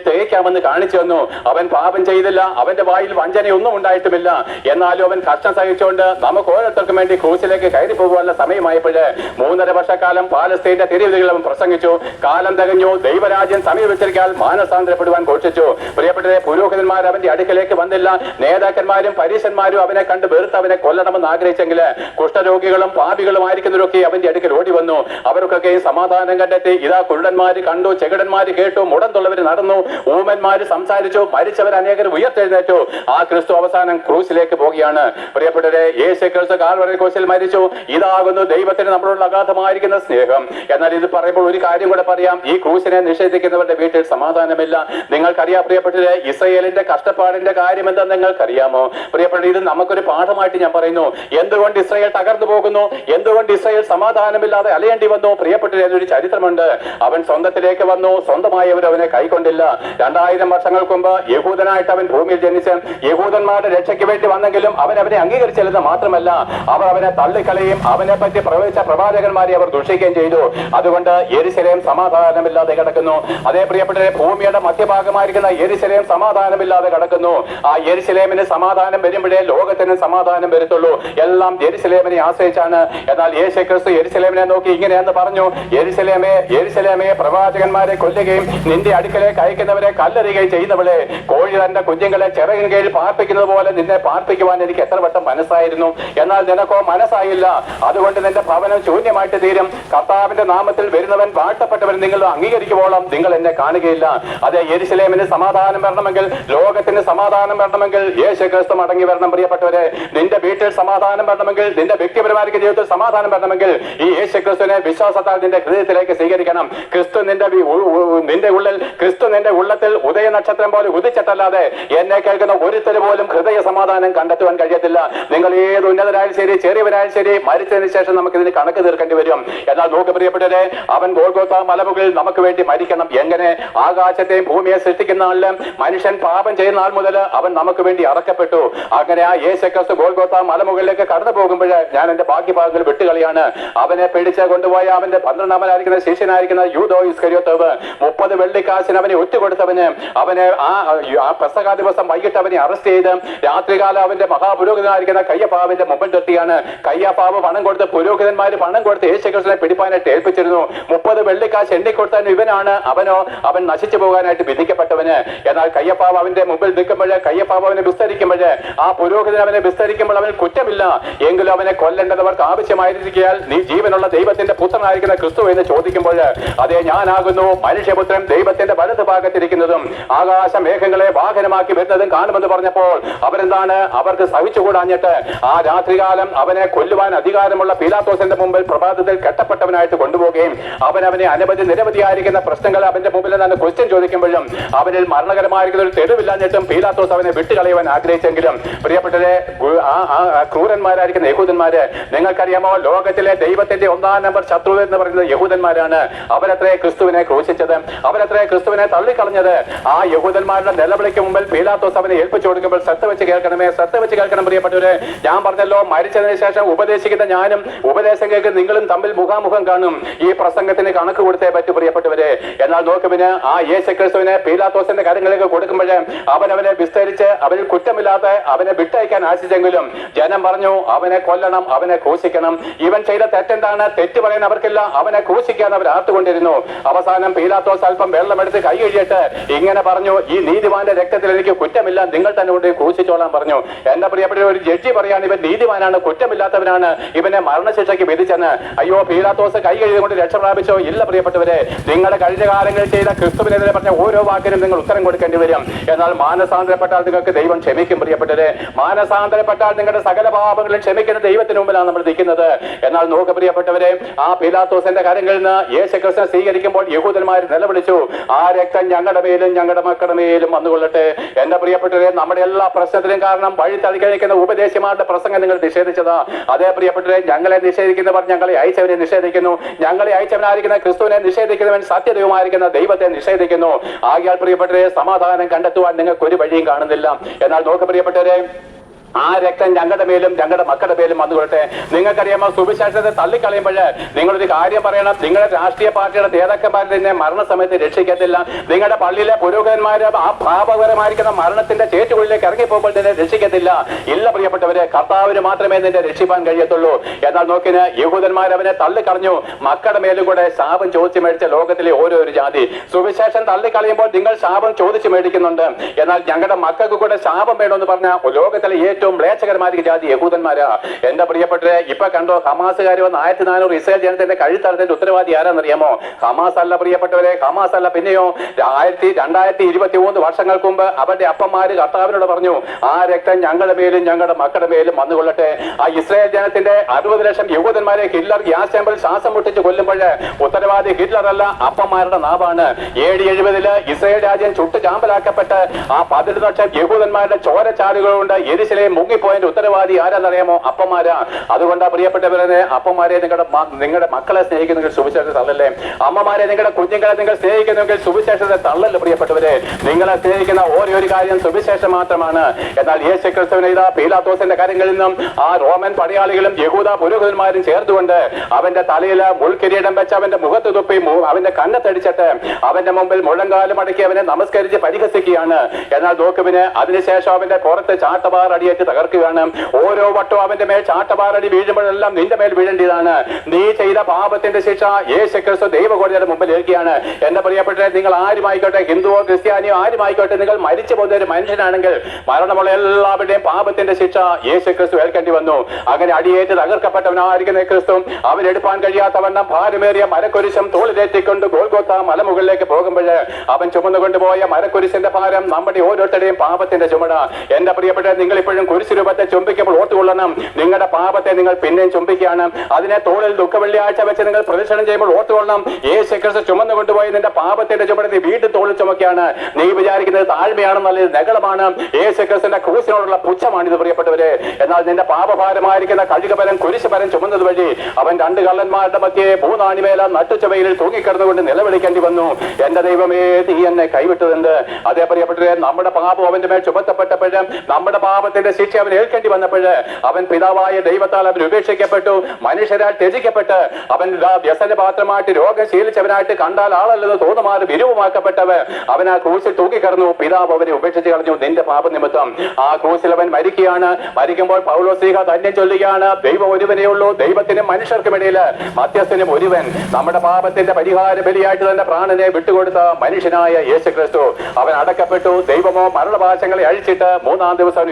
തേക്കാമെന്ന് കാണിച്ചു തന്നു. അവൻ പാപം ചെയ്തില്ല അവന്റെ വായിൽ വഞ്ചനയൊന്നും ഉണ്ടായിട്ടുമില്ല. എന്നാലും അവൻ കഷ്ടം സഹിച്ചുകൊണ്ട് നമുക്ക് ഓരോരുത്തർക്കും വേണ്ടി ക്രൂസിലേക്ക് കയറി പോകുവാനുള്ള സമയമായപ്പോൾ മൂന്നര വർഷക്കാലം പാലസ്തീന്റെ തിരുവിധികൾ അവൻ പ്രസംഗിച്ചു. കാലം തികഞ്ഞു. ദൈവരാജ്യം സമീപിച്ചിരിക്കാൻ മാനസാന്തരപ്പെടുവാൻ ഘോഷിച്ചു. പ്രിയപ്പെട്ടവരെ പുരോഹിതന്മാർ അവന്റെ അടുക്കലേക്ക് വന്നില്ല. നേതാക്കന്മാരും പരീശന്മാരും അവനെ കണ്ട് വെറുത്ത് അവനെ കൊല്ലണമെന്ന് ആഗ്രഹിച്ചെങ്കിൽ കുഷ്ഠരോഗികളും പാപികളും ആയിരിക്കുന്നവരൊക്കെ അവന്റെ അടുക്കൽ ഓടി വന്നു. അവർക്കൊക്കെ സമാധാനം കണ്ടെത്തി. ഇതാ കുരുടന്മാര് കണ്ടു ചെകിടന്മാര് കേട്ടു മുടന്തുള്ളവർ നടന്നു. ഊമന്മാര് സംസാരിച്ചു മരിച്ചവർ അനേകർ ഉയർത്തെഴുന്നേറ്റു. ആ ക്രിസ്തു അവസാനം ക്രൂസിലേക്ക് പോവുകയാണ്. പ്രിയപ്പെട്ടവരെ യേശു ക്രിസ്തു കാൽവറി ക്രൂസിൽ മരിച്ചു. ഇതാകുന്നു ദൈവത്തിന് നമ്മളോട് അഗാധമായിരിക്കുന്ന സ്നേഹം. എന്നാൽ ഇത് പറയുമ്പോൾ ഒരു കാര്യം കൂടെ പറയാം ഈ ക്രൂസിനെ നിഷേധിക്കുന്നവരുടെ വീട്ടിൽ സമാധാനമില്ല. നിങ്ങൾക്കറിയാം പ്രിയപ്പെട്ടത് ഇസ്രയേലിന്റെ കഷ്ടപ്പാടിന്റെ കാര്യം എന്താ നിങ്ങൾക്കറിയാമോ? പ്രിയപ്പെട്ട ഇത് നമുക്കൊരു പാഠമായിട്ട് ഞാൻ പറയുന്നു. എന്തുകൊണ്ട് ഇസ്രയേൽ തകർന്നു പോകുന്നു? എന്തുകൊണ്ട് ഇസ്രയേൽ സമാധാനമില്ലാതെ അലയേണ്ടി വന്നു? പ്രിയപ്പെട്ടത് എന്നൊരു ചരിത്രമുണ്ട്. അവൻ സ്വന്തത്തിലേക്ക് വന്നു. സ്വന്തമായവർ അവനെ കൈക്കൊണ്ടില്ല. രണ്ടായിരം വർഷങ്ങൾക്ക് മുമ്പ് യഹൂദനായിട്ട് അവൻ ഭൂമിയിൽ ജനിച്ച് യഹൂദന്മാരുടെ രക്ഷയ്ക്ക് വേണ്ടി വന്നെങ്കിലും അവൻ അവനെ അംഗീകരിച്ചില്ലെന്ന് മാത്രമല്ല അവർ അവനെ തള്ളിക്കളയും. അവനെ പറ്റി പ്രവചിച്ച പ്രവാചകന്മാരെ അവർ ദുഷിക്കുകയും ചെയ്തു. അതുകൊണ്ട് എരിശിലയും സമാധാനമില്ലാതെ കിടക്കുന്നു. അതേ പ്രിയപ്പെട്ടവരെ ഭൂമിയുടെ മധ്യഭാഗമായിരിക്കുന്ന എരിശിലയും സമാധാനമില്ലാതെ കിടക്കുന്നു. ആ എരിശിലേമിന് സമാധാനം വരുമ്പോഴേ ലോകത്തിന് സമാധാനം വരത്തുള്ളൂ. എല്ലാം എരിശിലേമിനെ ആശ്രയിച്ചാണ്. എന്നാൽ യേശു ക്രിസ്തു എരിശിലേമിനെ നോക്കി ഇങ്ങനെയെന്ന് പറഞ്ഞു. എരിശിലേമേ എരിശിലേമേ പ്രവാചകന്മാരെ കൊല്ലുകയും നിന്റെ അടുക്കലേക്ക് അയക്കുന്നവരെ കല്ലെറിയുകയും ചെയ്യുന്നവളെ. കോഴി തന്റെ കുഞ്ഞുങ്ങളെ ചിറകിൻ കീഴിൽ പാർപ്പിക്കുന്നത് പോലെ നിന്നെ പാർപ്പിക്കുവാൻ എനിക്ക് എത്ര വട്ടം മനസ്സായിരുന്നു. എന്നാൽ നിനക്കോ മനസ്സായില്ല. അതുകൊണ്ട് നിന്റെ ഭവനം ശൂന്യമായിട്ട് തീരും. കർത്താവിന്റെ നാമത്തിൽ വരുന്നവൻ വാഴ്ത്തപ്പെട്ടവൻ നിങ്ങൾ അംഗീകരിക്കുവോളം നിങ്ങൾ എന്നെ കാണുകയില്ല. അതെ യരിശിലേമിന് സമാധാനം വരണമെങ്കിൽ ലോകത്തിന് സമാധാനം വരണമെങ്കിൽ യേശു ക്രിസ്തു മടങ്ങി വരണം പ്രിയപ്പെട്ടവരെ. നിന്റെ വീട്ടിൽ സമാധാനം വരണമെങ്കിൽ നിന്റെ വ്യക്തിപരമായ ജീവിതത്തിൽ സമാധാനം വരണമെങ്കിൽ ഈ യേശു ക്രിസ്തുവിനെ വിശ്വാസത്താൽ നിന്റെ ഹൃദയത്തിലേക്ക് സ്വീകരിക്കണം. ക്രിസ്തു നിന്റെ നിന്റെ ഉള്ളിൽ ക്രിസ്തു നിന്റെ ഉള്ളത്തിൽ ഉദയ നക്ഷത്രം പോലെ ഉദിച്ചിട്ടല്ലാതെ എന്നെ കേൾക്കുന്ന ഒരുത്തര് പോലും ഹൃദയ സമാധാനം കണ്ടെത്തുവാൻ കഴിയത്തില്ല. നിങ്ങൾ ഏത് ഉന്നതരായാലും ശരി ചെറിയവരായാലും ശരി മരിച്ചതിന് ശേഷം നമുക്ക് ഇതിന് കണക്ക് തീർക്കേണ്ടി വരും. എന്നാൽ നോക്ക് പ്രിയപ്പെട്ടവരെ അവൻ ഗോൾഗോത്ത മലമുകളിൽ നമുക്ക് വേണ്ടി മരിക്കണം. എങ്ങനെ ആകാശത്തെയും ഭൂമിയെ സൃഷ്ടിക്കുന്ന ആളിലും മനുഷ്യൻ പാപം ചെയ്യുന്ന ആൾ മുതൽ അവൻ നമുക്ക് വേണ്ടി അറക്കപ്പെട്ടു അങ്ങനെ ആ യേശക്കസ് ഗോൾഗോത്ത മലമുകളിലേക്ക് കടന്നു പോകുമ്പോൾ ഞാൻ എന്റെ ബാക്കി ഭാഗങ്ങൾ വിട്ടുകളിയാണ്. അവനെ പിടിച്ച് കൊണ്ടുപോയ അവന്റെ പന്ത്രണ്ടാമനായിരിക്കുന്ന ശിഷ്യനായിരിക്കുന്ന യൂദോ ഇസ്കരിയോത്തവ് മുപ്പത് വെള്ളിക്കാശിന് അവനെ ഒറ്റുകൊടുത്തവന് അവനെ ആ പ്രസകാ ദിവസം വൈകിട്ട് അവനെ അറസ്റ്റ് ചെയ്ത് രാത്രികാലം അവന്റെ മഹാപുരോഹിതനായിരിക്കുന്ന കയ്യപ്പാവിന്റെ മുമ്പിൽ നിർത്തിയാണ്. കയ്യപ്പാവ് പണം കൊടുത്ത് പുരോഹിതന്മാര് പണം കൊടുത്ത് യേശുക്രിസ്തുവിനെ പിടിപ്പാനായിട്ട് ഏൽപ്പിച്ചിരുന്നു. മുപ്പത് വെള്ളിക്കാശ് എണ്ണിക്കൊടുത്താൻ ഇവനാണ്. അവനോ അവൻ നശിച്ചു പോകാനായിട്ട് വിധിക്കപ്പെട്ടവന്. എന്നാൽ കയ്യപ്പാവ് അവന്റെ മുമ്പിൽ നിൽക്കുമ്പോൾ കയ്യപ്പാവ് അവനെ വിസ്തരിക്കുമ്പോൾ ആ പുരോഹിതൻ അവനെ വിസ്തരിക്കുമ്പോൾ അവന് കുറ്റമില്ല. എങ്കിലും അവനെ കൊല്ലേണ്ടതവർക്ക് ആവശ്യമായിരിക്കാൽ നീ ജീവനുള്ള ദൈവത്തിന്റെ പുത്രനായിരിക്കുന്ന ക്രിസ്തു എന്ന് ചോദിക്കുമ്പോൾ അതെ ഞാനാകുന്നു. മനുഷ്യപുത്രൻ ദൈവത്തിന്റെ വലത് ഭാഗത്തിരിക്കുന്നതും ആകാശ മേഘങ്ങളെ വാഹനമാക്കി വരുന്നതും കാണുമെന്ന് പറഞ്ഞപ്പോൾ അവരെന്താണ്? അവർക്ക് സഹിച്ചുകൂടാഞ്ഞിട്ട് ആ രാത്രികാലം അവനെ കൊല്ലുവാൻ അധികാരമുള്ള പീലാത്തോസിന്റെ മുമ്പിൽ പ്രഭാതത്തിൽ കെട്ടപ്പെട്ടവനായിട്ട് കൊണ്ടുപോവുകയും അവൻ അവനെ അനുഭവ അനവധി നിരവധിയായിരിക്കുന്ന പ്രശ്നങ്ങൾ അവന്റെ മുമ്പിൽ നിന്ന് ക്വസ്റ്റ്യൻ ചോദിക്കുമ്പോഴും അവനിൽ മരണകരമായിരിക്കുന്ന ഒരു തെളിവില്ലാഞ്ഞിട്ടും പീലാത്തോസ് അവനെ വിട്ടുകളയുവാൻ ആഗ്രഹിച്ചെങ്കിലും ആ ക്രൂരന്മാരായിരിക്കുന്ന യഹൂദന്മാര് നിങ്ങൾക്കറിയാമോ? ലോകത്തിലെ ദൈവത്തിന്റെ ഒന്നാം നമ്പർ ശത്രു എന്ന് പറയുന്നത് യഹൂദന്മാരാണ്. അവരത്രേ ക്രിസ്തുവിനെ ക്രൂശിച്ചത് അവരത്രേ ക്രിസ്തുവിനെ തള്ളിക്കളഞ്ഞത്. ആ യഹൂദന്മാരുടെ നിലവിളിക്ക് മുമ്പിൽ പീലാത്തോസ് അവനെ ഏൽപ്പിച്ചു കൊടുക്കുമ്പോൾ ശ്രദ്ധ വെച്ച് കേൾക്കണമേ ശ്രദ്ധ വെച്ച് കേൾക്കണം പ്രിയപ്പെട്ടവരെ. ഞാൻ പറഞ്ഞല്ലോ മരിച്ചതിന് ശേഷം ഉപദേശിക്കുന്ന ഞാനും ഉപദേശം കേൾക്കുന്ന നിങ്ങളും തമ്മിൽ മുഖാമുഖം കാണും. ഈ പ്രസംഗത്തിന് കണക്ക് കൊടുത്തേ പറ്റു പ്രിയപ്പെട്ടവരെ. എന്നാൽ നോക്കുവിന് ആ യേശു ക്രിസ്തുവിനെ പീലാത്തോസിന്റെ കാര്യങ്ങളിലേക്ക് കൊടുക്കുമ്പോൾ അവൻ അവനെ വിസ്തരിച്ച് അവനിൽ കുറ്റമില്ലാത്ത അവനെ വിട്ടയക്കാൻ ആശിച്ചെങ്കിലും ജനം പറഞ്ഞു അവനെ കൊല്ലണം അവനെ ക്രൂശിക്കണം. ഇവൻ ചെയ്ത തെറ്റെന്താണ്? തെറ്റ് പറയാൻ അവർക്കില്ല. അവനെ ക്രൂശിക്കാൻ അവർ ആർത്തുകൊണ്ടിരുന്നു. അവസാനം പീലാത്തോസ് അല്പം വെള്ളമെടുത്ത് കൈ കഴിയിട്ട് ഇങ്ങനെ പറഞ്ഞു ഈ നീതിമാന്റെ രക്തത്തിൽ എനിക്ക് കുറ്റമില്ല. നിങ്ങൾ തന്നെ കൊണ്ട് ക്രൂശിച്ചോളാൻ പറഞ്ഞു. എന്റെ പ്രിയപ്പെട്ട ഒരു ജഡ്ജി പറയാണ് ഇവൻ നീതിമാനാണ് കുറ്റമില്ലാത്തവനാണ്. ഇവനെ മരണശിക്ഷയ്ക്ക് വിധിച്ചെന്ന്. അയ്യോ പീലാത്തോസ് കൈ കഴുകിക്കൊണ്ട് രക്ഷ പ്രാപിച്ചോ ഇല്ല പ്രിയപ്പെട്ടവരെ നിങ്ങളുടെ കഴിഞ്ഞ കാലങ്ങളിൽ ചെയ്ത ക്രിസ്തുവിനെതിരെ പറഞ്ഞ ഓരോ വാക്കിനും നിങ്ങൾ ഉത്തരം കൊടുക്കേണ്ടി വരും. എന്നാൽ മാനസാന്തരപ്പെട്ടാൽ നിങ്ങൾക്ക് ദൈവം ക്ഷമിക്കും പ്രിയപ്പെട്ടവരെ. മാനസാന്തരപ്പെട്ടാൽ നിങ്ങളുടെ സകല പാപങ്ങളും ക്ഷമിക്കുന്ന ദൈവത്തിന് മുമ്പിലാണ് നമ്മൾ നിൽക്കുന്നത്. എന്നാൽ നോക്ക് പ്രിയപ്പെട്ടവരെ ആ പീലാത്തോസിന്റെ കാര്യങ്ങളിൽ നിന്ന് യേശു ക്രിസ്തു സ്വീകരിക്കുമ്പോൾ യഹൂദന്മാർ നിലവിളിച്ചു ആ രക്തം ഞങ്ങളുടെ മേലും ഞങ്ങളുടെ മക്കളുടെ മേലും വന്നുകൊള്ളട്ടെ. എന്റെ പ്രിയപ്പെട്ടവരെ നമ്മുടെ എല്ലാ പ്രശ്നത്തിനും കാരണം വഴി തളിക്കഴിക്കുന്ന ഉപദേശിമാരുടെ പ്രസംഗം നിങ്ങൾ നിഷേധിച്ചതാ. അതേ പ്രിയപ്പെട്ടവരെ ഞങ്ങളെ നിഷേധിക്കുന്നവർ ഞങ്ങളെ അയച്ചവരെ നിഷേധിക്കുന്നു. ഞങ്ങളെ അയച്ചവനായിരിക്കുന്ന ക്രിസ്തുവിനെ നിഷേധിക്കുന്നവൻ സത്യദൈവമായിരിക്കുന്ന ദൈവത്തെ നിഷേധിക്കുന്നു. ആകയാൽ പ്രിയപ്പെട്ടവരെ സമാധാനം കണ്ടെത്തുവാൻ നിങ്ങൾക്ക് ഒരു വഴിയും കാണുന്നില്ല. എന്നാൽ നോക്ക് പ്രിയപ്പെട്ടവരെ ആ രക്തം ഞങ്ങളുടെ മേലും ഞങ്ങളുടെ മക്കളുടെ മേലും വന്നുകൊള്ളട്ടെ നിങ്ങൾക്കറിയാമോ സുവിശേഷത്തെ തള്ളിക്കളയുമ്പോൾ നിങ്ങളൊരു കാര്യം പറയണം. നിങ്ങളുടെ രാഷ്ട്രീയ പാർട്ടിയുടെ നേതാക്കന്മാർ തന്നെ മരണസമയത്ത് രക്ഷിക്കത്തില്ല. നിങ്ങളുടെ പള്ളിയിലെ പുരോഗതിന്മാർ ആ പാപകരമായിരിക്കുന്ന മരണത്തിന്റെ ചേറ്റുകളിലേക്ക് ഇറങ്ങിപ്പോകുമ്പോൾ തന്നെ രക്ഷിക്കത്തില്ല. ഇല്ല പ്രിയപ്പെട്ടവരെ കർത്താവിന് മാത്രമേ നിന്നെ രക്ഷിപ്പാൻ കഴിയത്തുള്ളൂ. എന്നാൽ നോക്കിന് യഹൂദന്മാർ അവനെ തള്ളിക്കളഞ്ഞു. മക്കളുടെ മേലും കൂടെ ശാപം ചോദിച്ചു മേടിച്ച ലോകത്തിലെ ഒരു ജാതി. സുവിശേഷം തള്ളിക്കളയുമ്പോൾ നിങ്ങൾ ശാപം ചോദിച്ചു മേടിക്കുന്നുണ്ട്. എന്നാൽ ഞങ്ങളുടെ മക്കൾക്ക് കൂടെ ശാപം വേണമെന്ന് പറഞ്ഞ ലോകത്തിലെ മ്ലേച്ഛകരമായ ജാതി യഹൂദന്മാരാ. എന്റെ പ്രിയപ്പെട്ടവരെ ഇപ്പൊ കണ്ടോ ഹമാസുകാർ വന്ന് ആയിരത്തി നാനൂറ് ഇസ്രായേൽ ജനത്തിന്റെ കഴുത്തടത്തിന്റെ ഉത്തരവാദി ആരാന്നറിയാമോ? ഹമാസ് അല്ല പ്രിയപ്പെട്ടവരെ ഹമാസ് അല്ല പിന്നെയോ ആയിരത്തി രണ്ടായിരത്തി ഇരുപത്തി മൂന്ന് വർഷങ്ങൾക്ക് മുമ്പ് അവരുടെ അപ്പന്മാര് കർത്താവിനോട് പറഞ്ഞു ആ രക്തം ഞങ്ങളുടെ മേലും ഞങ്ങളുടെ മക്കളുടെ മേലും വന്നുകൊള്ളട്ടെ ആ ഇസ്രായേൽ ജനത്തിന്റെ അറുപത് ലക്ഷം യഹൂദന്മാരെ ഹിറ്റ്ലർ ഗ്യാസ് ചേമ്പൽ ശ്വാസം മുട്ടിച്ച് കൊല്ലുമ്പോൾ ഉത്തരവാദി ഹിറ്റ്ലർ അല്ല അപ്പന്മാരുടെ നാവാണ്. ഏഴ് എഴുപതിൽ ഇസ്രായേൽ രാജ്യം ചുട്ടു ചാമ്പലാക്കപ്പെട്ട് ആ പതിനെട്ട് ലക്ഷം യഹൂദന്മാരുടെ ചോരച്ചാടുകൾ കൊണ്ട് എരിശിലെ മുങ്ങിപ്പോയതിന്റെ ഉത്തരവാദി ആരാന്നറിയാമോ? അപ്പമാരാ അതുകൊണ്ടാ പ്രിയപ്പെട്ടവരെ അപ്പന്മാരെ നിങ്ങളുടെ നിങ്ങളുടെ മക്കളെ സ്നേഹിക്കുന്നെങ്കിൽ സുവിശേഷത്തെ തള്ളല്ലേ? അമ്മമാരെ നിങ്ങളുടെ കുഞ്ഞുങ്ങളെ നിങ്ങൾ സ്നേഹിക്കുന്നെങ്കിൽ സുവിശേഷത്തെ തള്ളല്ലേ പ്രിയപ്പെട്ടവരെ? നിങ്ങളെ സ്നേഹിക്കുന്ന ഓരോ ഒരു കാര്യം സുവിശേഷം മാത്രമാണ്. എന്നാൽ യേശു ക്രിസ്തുവിനെ കാര്യങ്ങളിൽ നിന്നും ആ റോമൻ പടയാളികളും യഹൂദ പുരോഹിതന്മാരും ചേർത്തുകൊണ്ട് അവന്റെ തലയിൽ മുൾക്കിരീടം വെച്ച് അവന്റെ മുഖത്ത് തുപ്പി അവന്റെ കണ്ണത്തടിച്ചിട്ട് അവന്റെ മുമ്പിൽ മുഴങ്കാലും അടക്കി അവനെ നമസ്കരിച്ച് പരിഹസിക്കുകയാണ്. എന്നാൽ നോക്കുവിന് അതിനുശേഷം അവന്റെ പുറത്ത് ചാട്ടവാർ തകർക്കുകയാണ്. ഓരോ വട്ടവും അവന്റെ മേൽ ചാട്ടപാറടി വീഴുമ്പോഴെല്ലാം നിന്റെ മേൽ വീഴേണ്ടതാണ്. നീ ചെയ്ത പാപത്തിന്റെ ശിക്ഷ യേശു ക്രിസ്തു ദൈവകോടതിയുടെ മുമ്പിൽ ഏൽക്കുകയാണ്. എന്റെ പ്രിയപ്പെട്ട നിങ്ങൾ ആരുമായിക്കോട്ടെ ഹിന്ദുവോ ക്രിസ്ത്യാനിയോ ആരുമായിക്കോട്ടെ നിങ്ങൾ മരിച്ചു പോകുന്ന ഒരു മനുഷ്യനാണെങ്കിൽ മരണമുള്ള എല്ലാവരുടെയും പാപത്തിന്റെ ശിക്ഷ യേശു ക്രിസ്തു ഏൽക്കേണ്ടി വന്നു. അങ്ങനെ അടിയേറ്റ് തകർക്കപ്പെട്ടവനായിരിക്കുന്ന ക്രിസ്തു അവനെടുപ്പാൻ കഴിയാത്തവണ്ണം ഭാരമേറിയ മരക്കുരിശം തോളിലേറ്റിക്കൊണ്ട് ഗോൽഗോത്ത മലമുകളിലേക്ക് പോകുമ്പോൾ അവൻ ചുമന്നുകൊണ്ടുപോയ മരക്കുരിശിന്റെ ഭാരം നമ്മുടെ ഓരോരുത്തരുടെയും പാപത്തിന്റെ ചുമട. എന്റെ പ്രിയപ്പെട്ട നിങ്ങൾ ഇപ്പോഴും കുരിശു രൂപത്തെ ചുംബിക്കുമ്പോൾ ഓർത്തുകൊള്ളണം നിങ്ങളുടെ പാപത്തെ നിങ്ങൾ പിന്നെയും ചുംബിക്കുകയാണ് അതിനെ തോളിൽ ദുഃഖ വെള്ളിയാഴ്ച വെച്ച് നിങ്ങൾ പ്രദർശനം ചെയ്യുമ്പോൾ ഓർത്തുകൊള്ളണം യേശു ക്രിസ്തു ചുമന്നു കൊണ്ടുപോയി നിന്റെ പാപത്തിന്റെ ചുമടത്തി വീട്ടിൽ തോളിൽ ചുമക്കുകയാണ്. നീ വിചാരിക്കുന്നത് താഴ്മയാണെന്നല്ല ഇത് നഗളമാണ്. യേശു ക്രിസ്തുവിന്റെ ക്രൂസിനോടുള്ള പുച്ഛമാണിത് പ്രിയപ്പെട്ടവര്. എന്നാൽ നിന്റെ പാപഭാരമായിരിക്കുന്ന കഴുകബലം കുരിശുബലം ചുമന്നത് വഴി അവൻ രണ്ട് കള്ളന്മാരുടെ മധ്യേ മൂന്നാണിമേല നട്ടുച്ചവയിൽ തൂങ്ങിക്കിടന്നുകൊണ്ട് നിലവിളിക്കേണ്ടി വന്നു. എന്റെ ദൈവമേ നീ എന്നെ കൈവിട്ടതുണ്ട് അതേ പ്രിയപ്പെട്ടവരെ നമ്മുടെ പാപം അവന്റെ മേൽ ചുമത്തപ്പെട്ടപ്പോഴും നമ്മുടെ പാപത്തിന്റെ ശിക്ഷ അവൻ ഏൽക്കേണ്ടി വന്നപ്പോൾ അവൻ പിതാവായ ദൈവത്താൽ അവൻ ഉപേക്ഷിക്കപ്പെട്ടു. മനുഷ്യരാൽ ത്യജിക്കപ്പെട്ട് അവൻ വ്യസന പാത്രമായിട്ട് രോഗം ശീലിച്ചവനായിട്ട് കണ്ടാൽ ആളല്ലെന്ന് തോന്നുമാറ് വിരൂപമാക്കപ്പെട്ടവ അവൻ ആ ക്രൂശിൽ തൂക്കിക്കിടന്നു. പിതാവ് അവനെ ഉപേക്ഷിച്ച് കളഞ്ഞു. നിന്റെ പാപനിമിത്തം. ആ ക്രൂശിൽ അവൻ മരിക്കുകയാണ്. മരിക്കുമ്പോൾ പൗലോ പൗലോസ്ലീഹ തന്നെ ചൊല്ലുകയാണ് ദൈവം ഒരുവനേ ഉള്ളൂ ദൈവത്തിനും മനുഷ്യർക്കും ഇടയിൽ മധ്യസ്ഥനും ഒരുവൻ. നമ്മുടെ പാപത്തിന്റെ പരിഹാര ബലിയായിട്ട് തന്നെ പ്രാണനെ വിട്ടുകൊടുത്ത മനുഷ്യനായ യേശു ക്രിസ്തു അവൻ അടക്കപ്പെട്ടു. ദൈവമോ മരണപാശങ്ങളെ അഴിച്ചിട്ട് മൂന്നാം ദിവസം അവൻ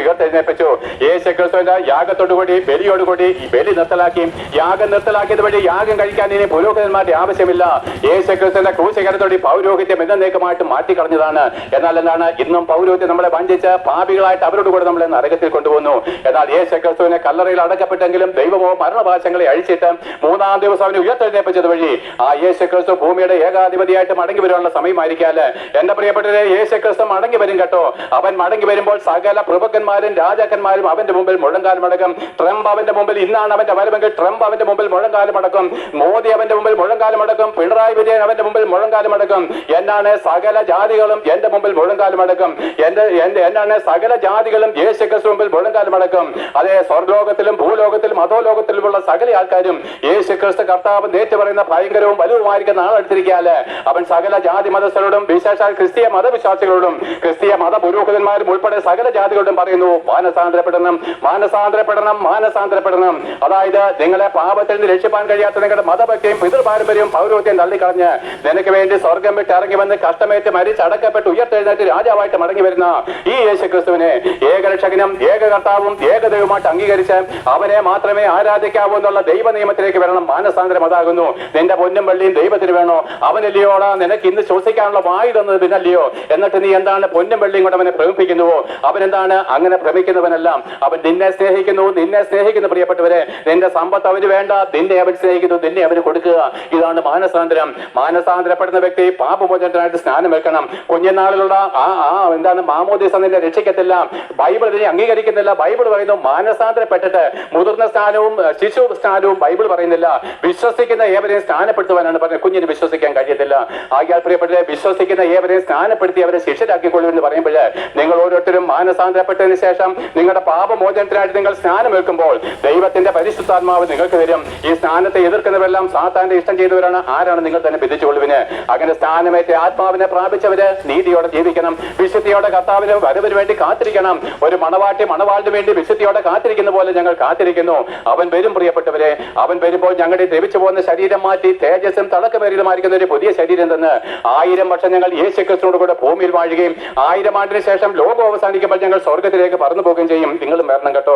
പ്രാപിച്ചു യേശു ക്രിസ്തുവിന്റെ യാഗത്തോടുകൂടി ബലിയോടുകൂടി ഈ ബലി നിർത്തലാക്കി യാഗം നിർത്തലാക്കിയത് വഴി യാഗം കഴിക്കാൻ ഇനി പുരോഹിതന്മാരുടെ ആവശ്യമില്ല. യേശു ക്രിസ്തുവിന്റെ ക്രൂശകരത്തോടെ പൗരോഹിത്യം എന്നേക്കുമായിട്ട് മാറ്റിക്കളഞ്ഞതാണ്. എന്നാൽ എന്താണ്? ഇന്നും പൗരോഹിത്യം നമ്മളെ വഞ്ചിച്ച് പാപികളായിട്ട് അവരോട് കൂടെ നമ്മളെ നരകത്തിൽ കൊണ്ടുപോകുന്നു എന്നാൽ യേശു ക്രിസ്തുവിനെ കല്ലറയിൽ അടക്കപ്പെട്ടെങ്കിലും ദൈവമോ മരണപാശങ്ങളെ അഴിച്ചിട്ട് മൂന്നാം ദിവസം അവനെ ഉയർത്തെഴുന്നേപ്പിച്ചത് വഴി ആ യേശു ക്രിസ്തു ഭൂമിയുടെ ഏകാധിപതിയായിട്ട് മടങ്ങി വരാനുള്ള സമയമായിരിക്കാൽ എന്റെ പ്രിയപ്പെട്ടവരെ യേശു ക്രിസ്തു മടങ്ങി വരും കേട്ടോ. അവൻ മടങ്ങി വരുമ്പോൾ സകല പ്രഭുക്കന്മാരും രാജാക്കന്മാരും അവന്റെ മുമ്പിൽ മുഴങ്കാലം മടക്കും. ട്രംപ് അവന്റെ മുമ്പിൽ ഇന്നാണ് അവന്റെ വരവെങ്കിൽ ട്രംപ് അവന്റെ മുമ്പിൽ മുഴങ്കാലം മടക്കും. മോദി അവന്റെ മുമ്പിൽ മുഴങ്കാലം മടക്കും. പിണറായി വിജയൻ അവന്റെ മുമ്പിൽ മുഴങ്കാലം മടക്കും. എന്നാണ് സകല ജാതികളും എന്റെ മുമ്പിൽ മുഴങ്കാലം മടക്കും. എന്റെ എന്റെ എന്നാണ് സകല ജാതികളും യേശു ക്രിസ്തു മുമ്പിൽ മുഴങ്കാലം മടക്കും. അതേ സ്വർലോകത്തിലും ഭൂലോകത്തിലും അധോലോകത്തിലുമുള്ള സകല ആൾക്കാരും യേശു ക്രിസ്തു കർത്താവ് നേറ്റു പറയുന്ന ഭയങ്കരവും വലുവുമായിരിക്കുന്ന ആളെടുത്തിരിക്കാൽ അവൻ സകല ജാതി മതസ്ഥരോടും വിശേഷാൽ ക്രിസ്തീയ മതവിശ്വാസികളോടും ക്രിസ്തീയ മത പുരോഹിതന്മാരും ഉൾപ്പെടെ സകല ജാതികളോടും പറയുന്നു മാനസാന്തരപ്പെടണം. മാനസാന്തരപ്പെടണം മാനസാന്തരപ്പെടണം. അതായത് നിങ്ങളെ പാപത്തിൽ നിന്ന് രക്ഷിപ്പാൻ കഴിയാത്ത നിങ്ങളുടെ മതഭക്തിയും പിതൃപാരമ്പര്യവും പൗരോത്യം തള്ളിക്കളഞ്ഞ് നിനക്ക് വേണ്ടി സ്വർഗം വിട്ട് ഇറങ്ങി വന്ന് കഷ്ടമേറ്റ് മരിച്ച് അടക്കപ്പെട്ട് ഉയർത്തെഴുന്നേറ്റ് രാജാവായിട്ട് മടങ്ങി വരുന്ന ഈ യേശു ക്രിസ്തുവിനെ ഏകരക്ഷകനും ഏകകർത്താവും ഏകദൈവമായിട്ട് അംഗീകരിച്ച് അവനെ മാത്രമേ ആരാധിക്കാവൂ എന്നുള്ള ദൈവ നിയമത്തിലേക്ക് വരണം. മാനസാന്തരം അതാകുന്നു. നിന്റെ പൊന്നും വെള്ളിയും ദൈവത്തിന് വേണോ? അവനല്ലയോടാ നിനക്ക് ഇന്ന് ശ്വസിക്കാനുള്ള വായു തന്നത് പിന്നല്ലയോ? എന്നിട്ട് നീ എന്താണ് പൊന്നും വെള്ളിയും കൊണ്ട് അവനെ ഭ്രമിപ്പിക്കുന്നുവോ അവൻ എന്താണ് അങ്ങനെ ഭ്രമിക്കുന്നവനെല്ലാം അവൻ നിന്നെ സ്നേഹിക്കുന്നു നിന്നെ സ്നേഹിക്കുന്ന പ്രിയപ്പെട്ടവരെ. നിന്റെ സമ്പത്ത് അവന് വേണ്ട നിന്നെ അവൻ സ്നേഹിക്കുന്നു നിന്നെ അവന് കൊടുക്കുക. ഇതാണ് മാനസാന്തരം. മാനസാന്തരപ്പെടുന്ന വ്യക്തി പാപമോചനത്തിനായിട്ട് സ്നാനം വെക്കണം കുഞ്ഞുനാളിലുള്ള ആ ആ എന്താണ് മാമോദിസ നിന്നെ രക്ഷിക്കത്തില്ല. ബൈബിൾ ഇതിനെ അംഗീകരിക്കുന്നില്ല. ബൈബിൾ പറയുന്നു മാനസാന്തരപ്പെട്ടിട്ട് മുതിർന്ന സ്നാനവും ശിശു സ്നാനവും ബൈബിൾ പറയുന്നില്ല. വിശ്വസിക്കുന്ന ഏവരെയും സ്നാനപ്പെടുത്തുവാനാണ് പറഞ്ഞത്. കുഞ്ഞിന് വിശ്വസിക്കാൻ കഴിയത്തില്ല. ആകിയാൽ പ്രിയപ്പെട്ട വിശ്വസിക്കുന്ന ഏവരെയും സ്നാനപ്പെടുത്തി അവരെ ശിഷ്യരാക്കിക്കൊള്ളൂ എന്ന് പറയുമ്പോൾ നിങ്ങൾ ഓരോരുത്തരും മാനസാന്തരപ്പെട്ടതിന് ശേഷം നിങ്ങളുടെ പാപമോചനത്തിനായിട്ട് നിങ്ങൾ സ്നാനം വെക്കുമ്പോൾ ദൈവത്തിന്റെ പരിശുദ്ധാത്മാവ് നിങ്ങൾക്ക് തരും. ഈ സ്നാനത്തെ എതിർക്കുന്നവരെല്ലാം സാത്താന്റെ ഇഷ്ടം ചെയ്തവരാണ്. ആരാണ് നിങ്ങൾ തന്നെ വിധിച്ചുകൊള്ളുവിന് അങ്ങനെ സ്ഥാനമേറ്റ ആത്മാവിനെ പ്രാപിച്ചവര് നീതിയോടെ ജീവിക്കണം. വിശുദ്ധിയോടെ കർത്താവിന് വരവിന് വേണ്ടി കാത്തിരിക്കണം. ഒരു മണവാട്ടി മണവാളിന് വേണ്ടി വിശുദ്ധിയോടെ കാത്തിരിക്കുന്ന പോലെ ഞങ്ങൾ കാത്തിരിക്കുന്നു. അവൻ വരും പ്രിയപ്പെട്ടവരെ. അവൻ വരുമ്പോൾ ഞങ്ങളുടെ ദ്രവിച്ചു പോകുന്ന ശരീരം മാറ്റി തേജസ്സും തടക്കമേറിയതുമായിരിക്കുന്ന ഒരു പുതിയ ശരീരം തന്ന് ആയിരം വർഷം ഞങ്ങൾ യേശു ക്രിസ്തുനോട് കൂടെ ഭൂമിയിൽ വാഴുകയും ആയിരം ആണ്ടിന് ശേഷം ലോകം അവസാനിക്കുമ്പോൾ ഞങ്ങൾ സ്വർഗത്തിലേക്ക് പറന്നു പോകുകയും ചെയ്യും. നിങ്ങളും വരണം കേട്ടോ.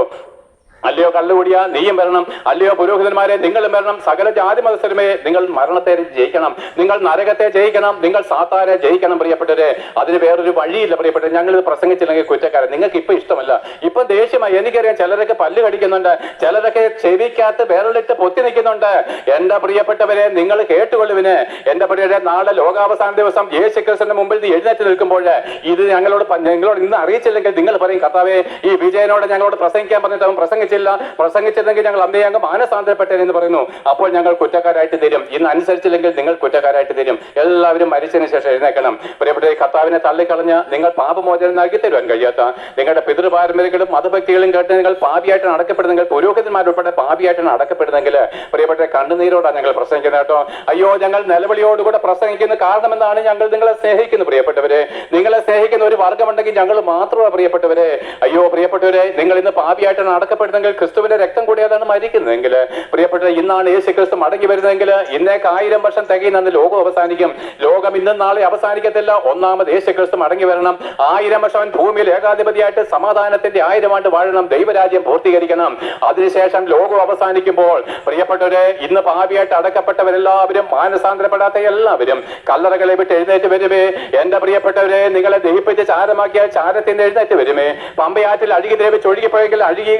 അല്ലയോ കള്ളുകൂടിയ നീയും വരണം. അല്ലയോ പുരോഹിതന്മാരെ നിങ്ങളും വരണം. സകല ജാതി മതസ്ഥരുമേ നിങ്ങൾ മരണത്തെ ജയിക്കണം. നിങ്ങൾ നരകത്തെ ജയിക്കണം. നിങ്ങൾ സാത്താരെ ജയിക്കണം പ്രിയപ്പെട്ടവരെ. അതിന് വേറൊരു വഴിയില്ല പ്രിയപ്പെട്ടത് ഞങ്ങൾ ഇത് പ്രസംഗിച്ചില്ലെങ്കിൽ കുറ്റക്കാരൻ. നിങ്ങൾക്ക് ഇപ്പൊ ഇഷ്ടമല്ല. ഇപ്പൊ ദേഷ്യമായി എനിക്കറിയാം ചിലരൊക്കെ പല്ല് കടിക്കുന്നുണ്ട്. ചിലരൊക്കെ ചെവിക്കകത്ത് വിരലിട്ട് പൊത്തി നിൽക്കുന്നുണ്ട്. എന്റെ പ്രിയപ്പെട്ടവരെ നിങ്ങൾ കേട്ടുകൊള്ളുവിന്. എന്റെ പ്രിയരെ നാളെ ലോകാവസാന ദിവസം യേശു ക്രിസ്തുവിന്റെ മുമ്പിൽ എഴുന്നേറ്റ് നിൽക്കുമ്പോൾ ഇത് ഞങ്ങളോട് നിങ്ങളോട് ഇന്ന് അറിയിച്ചില്ലെങ്കിൽ നിങ്ങൾ പറയും കർത്താവേ ഈ വിജയനോട് ഞങ്ങളോട് പ്രസംഗിക്കാൻ പറഞ്ഞിട്ട് അവൻ പ്രസംഗിച്ചില്ല. പ്രസംഗിച്ചില്ലെങ്കിൽ ഞങ്ങൾ അന്നേ അങ്ങ് മാനസാന്തരപ്പെട്ടേനെ എന്ന് പറയുന്നു. അപ്പോൾ ഞങ്ങൾ കുറ്റക്കാരായിട്ട് തരും. ഇന്ന് അനുസരിച്ചില്ലെങ്കിൽ നിങ്ങൾ കുറ്റക്കാരായിട്ട് തരും. എല്ലാവരും മരിച്ചതിന് ശേഷം എഴുന്നേക്കണം പ്രിയപ്പെട്ട കർത്താവിനെ തള്ളിക്കളഞ്ഞ് നിങ്ങൾ പാപമോചനം നൽകി തരുവാൻ കഴിയാത്ത നിങ്ങളുടെ പിതൃപാരമ്പര്യങ്ങളും മതഭക്തികളും കേട്ട് നിങ്ങൾ പാപിയായിട്ടാണ് അടക്കപ്പെടുന്നെങ്കിൽ പുരോഹിതന്മാരുൾപ്പെടെ പാപിയായിട്ടാണ് അടക്കപ്പെടുന്നെങ്കിൽ പ്രിയപ്പെട്ട കണ്ണുനീരോടാണ് ഞങ്ങൾ പ്രസംഗിക്കുന്നത് കേട്ടോ. അയ്യോ ഞങ്ങൾ നിലവിളിയോടുകൂടെ പ്രസംഗിക്കുന്ന കാരണം എന്താണ് ഞങ്ങൾ നിങ്ങളെ സ്നേഹിക്കുന്നു പ്രിയപ്പെട്ടവരെ. നിങ്ങളെ സ്നേഹിക്കുന്ന ഒരു വർഗമുണ്ടെങ്കിൽ ഞങ്ങൾ മാത്രമാണ് പ്രിയപ്പെട്ടവരെ. അയ്യോ പ്രിയപ്പെട്ടവരെ നിങ്ങൾ ഇന്ന് പാപിയായിട്ടാണ് അടക്കപ്പെടുന്നെങ്കിൽ ക്രിസ്തുവിന്റെ രക്തം കൂടിയതാണ് മരിക്കുന്നതെങ്കിൽ പ്രിയപ്പെട്ട ഇന്നാണ് യേശു ക്രിസ്തു മടങ്ങി വരുന്നതെങ്കിൽ ഇന്നേക്ക് ആയിരം വർഷം തികയുന്ന ലോകം അവസാനിക്കും. ലോകം ഇന്നും നാളെ അവസാനിക്കത്തില്ല. ഒന്നാമത് യേശു ക്രിസ്തു മടങ്ങി വരണം. ആയിരം വർഷം ഭൂമിയിൽ ഏകാധിപതിയായിട്ട് സമാധാനത്തിന്റെ ആയിരം ആണ്ട് വാഴണം. ദൈവരാജ്യം പൂർത്തീകരിക്കണം. അതിനുശേഷം ലോകം അവസാനിക്കുമ്പോൾ പ്രിയപ്പെട്ടവരെ ഇന്ന് ഭാവിയായിട്ട് അടക്കപ്പെട്ടവരെല്ലാവരും മാനസാന്തരപ്പെടാത്ത എല്ലാവരും കല്ലറകളെ വിട്ട് എഴുന്നേറ്റ് വരുമേ. എന്റെ പ്രിയപ്പെട്ടവരെ നിങ്ങളെ ദഹിപ്പിച്ച് ചാരമാക്കിയ ചാരത്തിന് എഴുന്നേറ്റ് വരുമേ. പമ്പയാറ്റിൽ അഴുകി ദ്രവിച്ച് ഒഴുകിപ്പോയെങ്കിൽ അഴുകി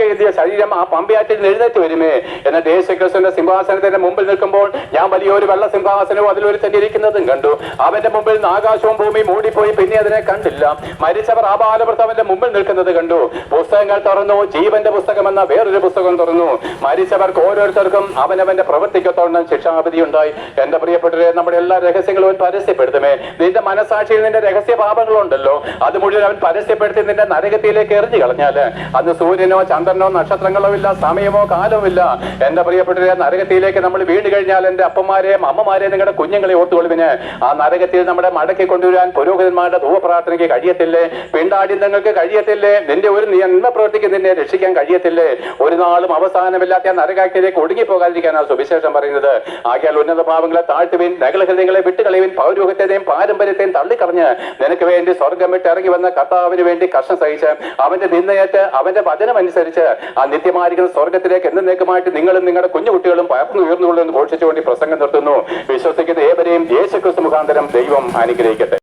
ശരീരം ആ പമ്പയാറ്റിൽ എഴുന്നേറ്റ് വരുമേ. എന്ന ദേശക്രിസ്തുവിന്റെ സിംഹാസനത്തിന്റെ മുമ്പിൽ നിൽക്കുമ്പോൾ ഞാൻ വലിയൊരു വെള്ള സിംഹാസനവും അതിലൊരു തന്നെ ഇരിക്കുന്നതും കണ്ടു. അവന്റെ മുമ്പിൽ നിന്ന് ആകാശവും ഭൂമിയും മൂടിപ്പോയി. പിന്നെ അതിനെ കണ്ടില്ല. മരിച്ചവർ ആ അവന്റെ മുമ്പിൽ നിൽക്കുന്നത് കണ്ടു. പുസ്തകങ്ങൾ തുറന്നു. ജീവന്റെ പുസ്തകം എന്ന വേറൊരു പുസ്തകം തുറന്നു. മരിച്ചവർക്ക് ഓരോരുത്തർക്കും അവനവന്റെ പ്രവൃത്തിക്കത്തോളം ശിക്ഷാപതി ഉണ്ടായി. എന്റെ പ്രിയപ്പെട്ടവരെ നമ്മുടെ എല്ലാ രഹസ്യങ്ങളും പരസ്യപ്പെടുത്തുമേ. നിന്റെ മനസാക്ഷിയിൽ നിന്റെ രഹസ്യ പാപങ്ങളുണ്ടല്ലോ അത് മുഴുവൻ അവൻ പരസ്യപ്പെടുത്തി നിന്റെ നരകത്തിലേക്ക് എറിഞ്ഞു കളഞ്ഞാൽ. അന്ന് സൂര്യനോ ചന്ദ്രനോ നക്ഷത്ര പാത്രങ്ങളോ ഇല്ല സമയമോ കാലമോ ഇല്ല എന്റെ പ്രിയപ്പെട്ടവരെ നരകത്തിലേക്ക് നമ്മൾ വീണ് കഴിഞ്ഞാൽ എന്റെ അപ്പന്മാരെയും അമ്മമാരെയും നിങ്ങളുടെ കുഞ്ഞുങ്ങളെ ഓർത്തുകൊള്ളുവിന്. ആ നരകത്തിൽ നമ്മുടെ മടക്കി കൊണ്ടുവരാൻ പുരോഹിതന്മാരുടെ ധൂവപ്രാർത്ഥനയ്ക്ക് കഴിയത്തില്ലേ? പിണ്ടാടി നിങ്ങൾക്ക് കഴിയത്തില്ലേ? നിന്റെ ഒരു നിയമ പ്രവർത്തിക്ക് നിന്നെ രക്ഷിക്കാൻ കഴിയത്തില്ലേ? ഒരു നാളും അവസാനമില്ലാത്ത ആ ഒടുങ്ങി ഒടുങ്ങിപ്പോകാതിരിക്കാനാണ് സുവിശേഷം പറയുന്നത്. ആകിയാൽ ഉന്നത ഭാവങ്ങളെ താഴ്ത്തുവിൻ നഗലഹൃദയങ്ങളെ വിട്ടുകളയുവിൻ പൗരോഹിത്യത്തെയും പാരമ്പര്യത്തെയും തള്ളിക്കളഞ്ഞ് നിനക്ക് വേണ്ടി സ്വർഗം വിട്ട് ഇറങ്ങി വന്ന കർത്താവിന് വേണ്ടി കഷ്ടം സഹിച്ച് അവന്റെ നിന്നയേറ്റ് അവന്റെ വചനം അനുസരിച്ച് ആ നിത്യമായിരിക്കുന്ന സ്വർഗത്തിലേക്ക് എന്നേക്കുമായിട്ട് നിങ്ങളും നിങ്ങളുടെ കുഞ്ഞുകുട്ടികളും പയർന്നു ഉയർന്നുള്ളൂ എന്ന് ഘോഷിച്ചുകൊണ്ട് പ്രസംഗം നിർത്തുന്നു. വിശ്വസിക്കുന്ന ഏവരെയും യേശുക്രിസ്തു മുഖാന്തരം ദൈവം അനുഗ്രഹിക്കട്ടെ.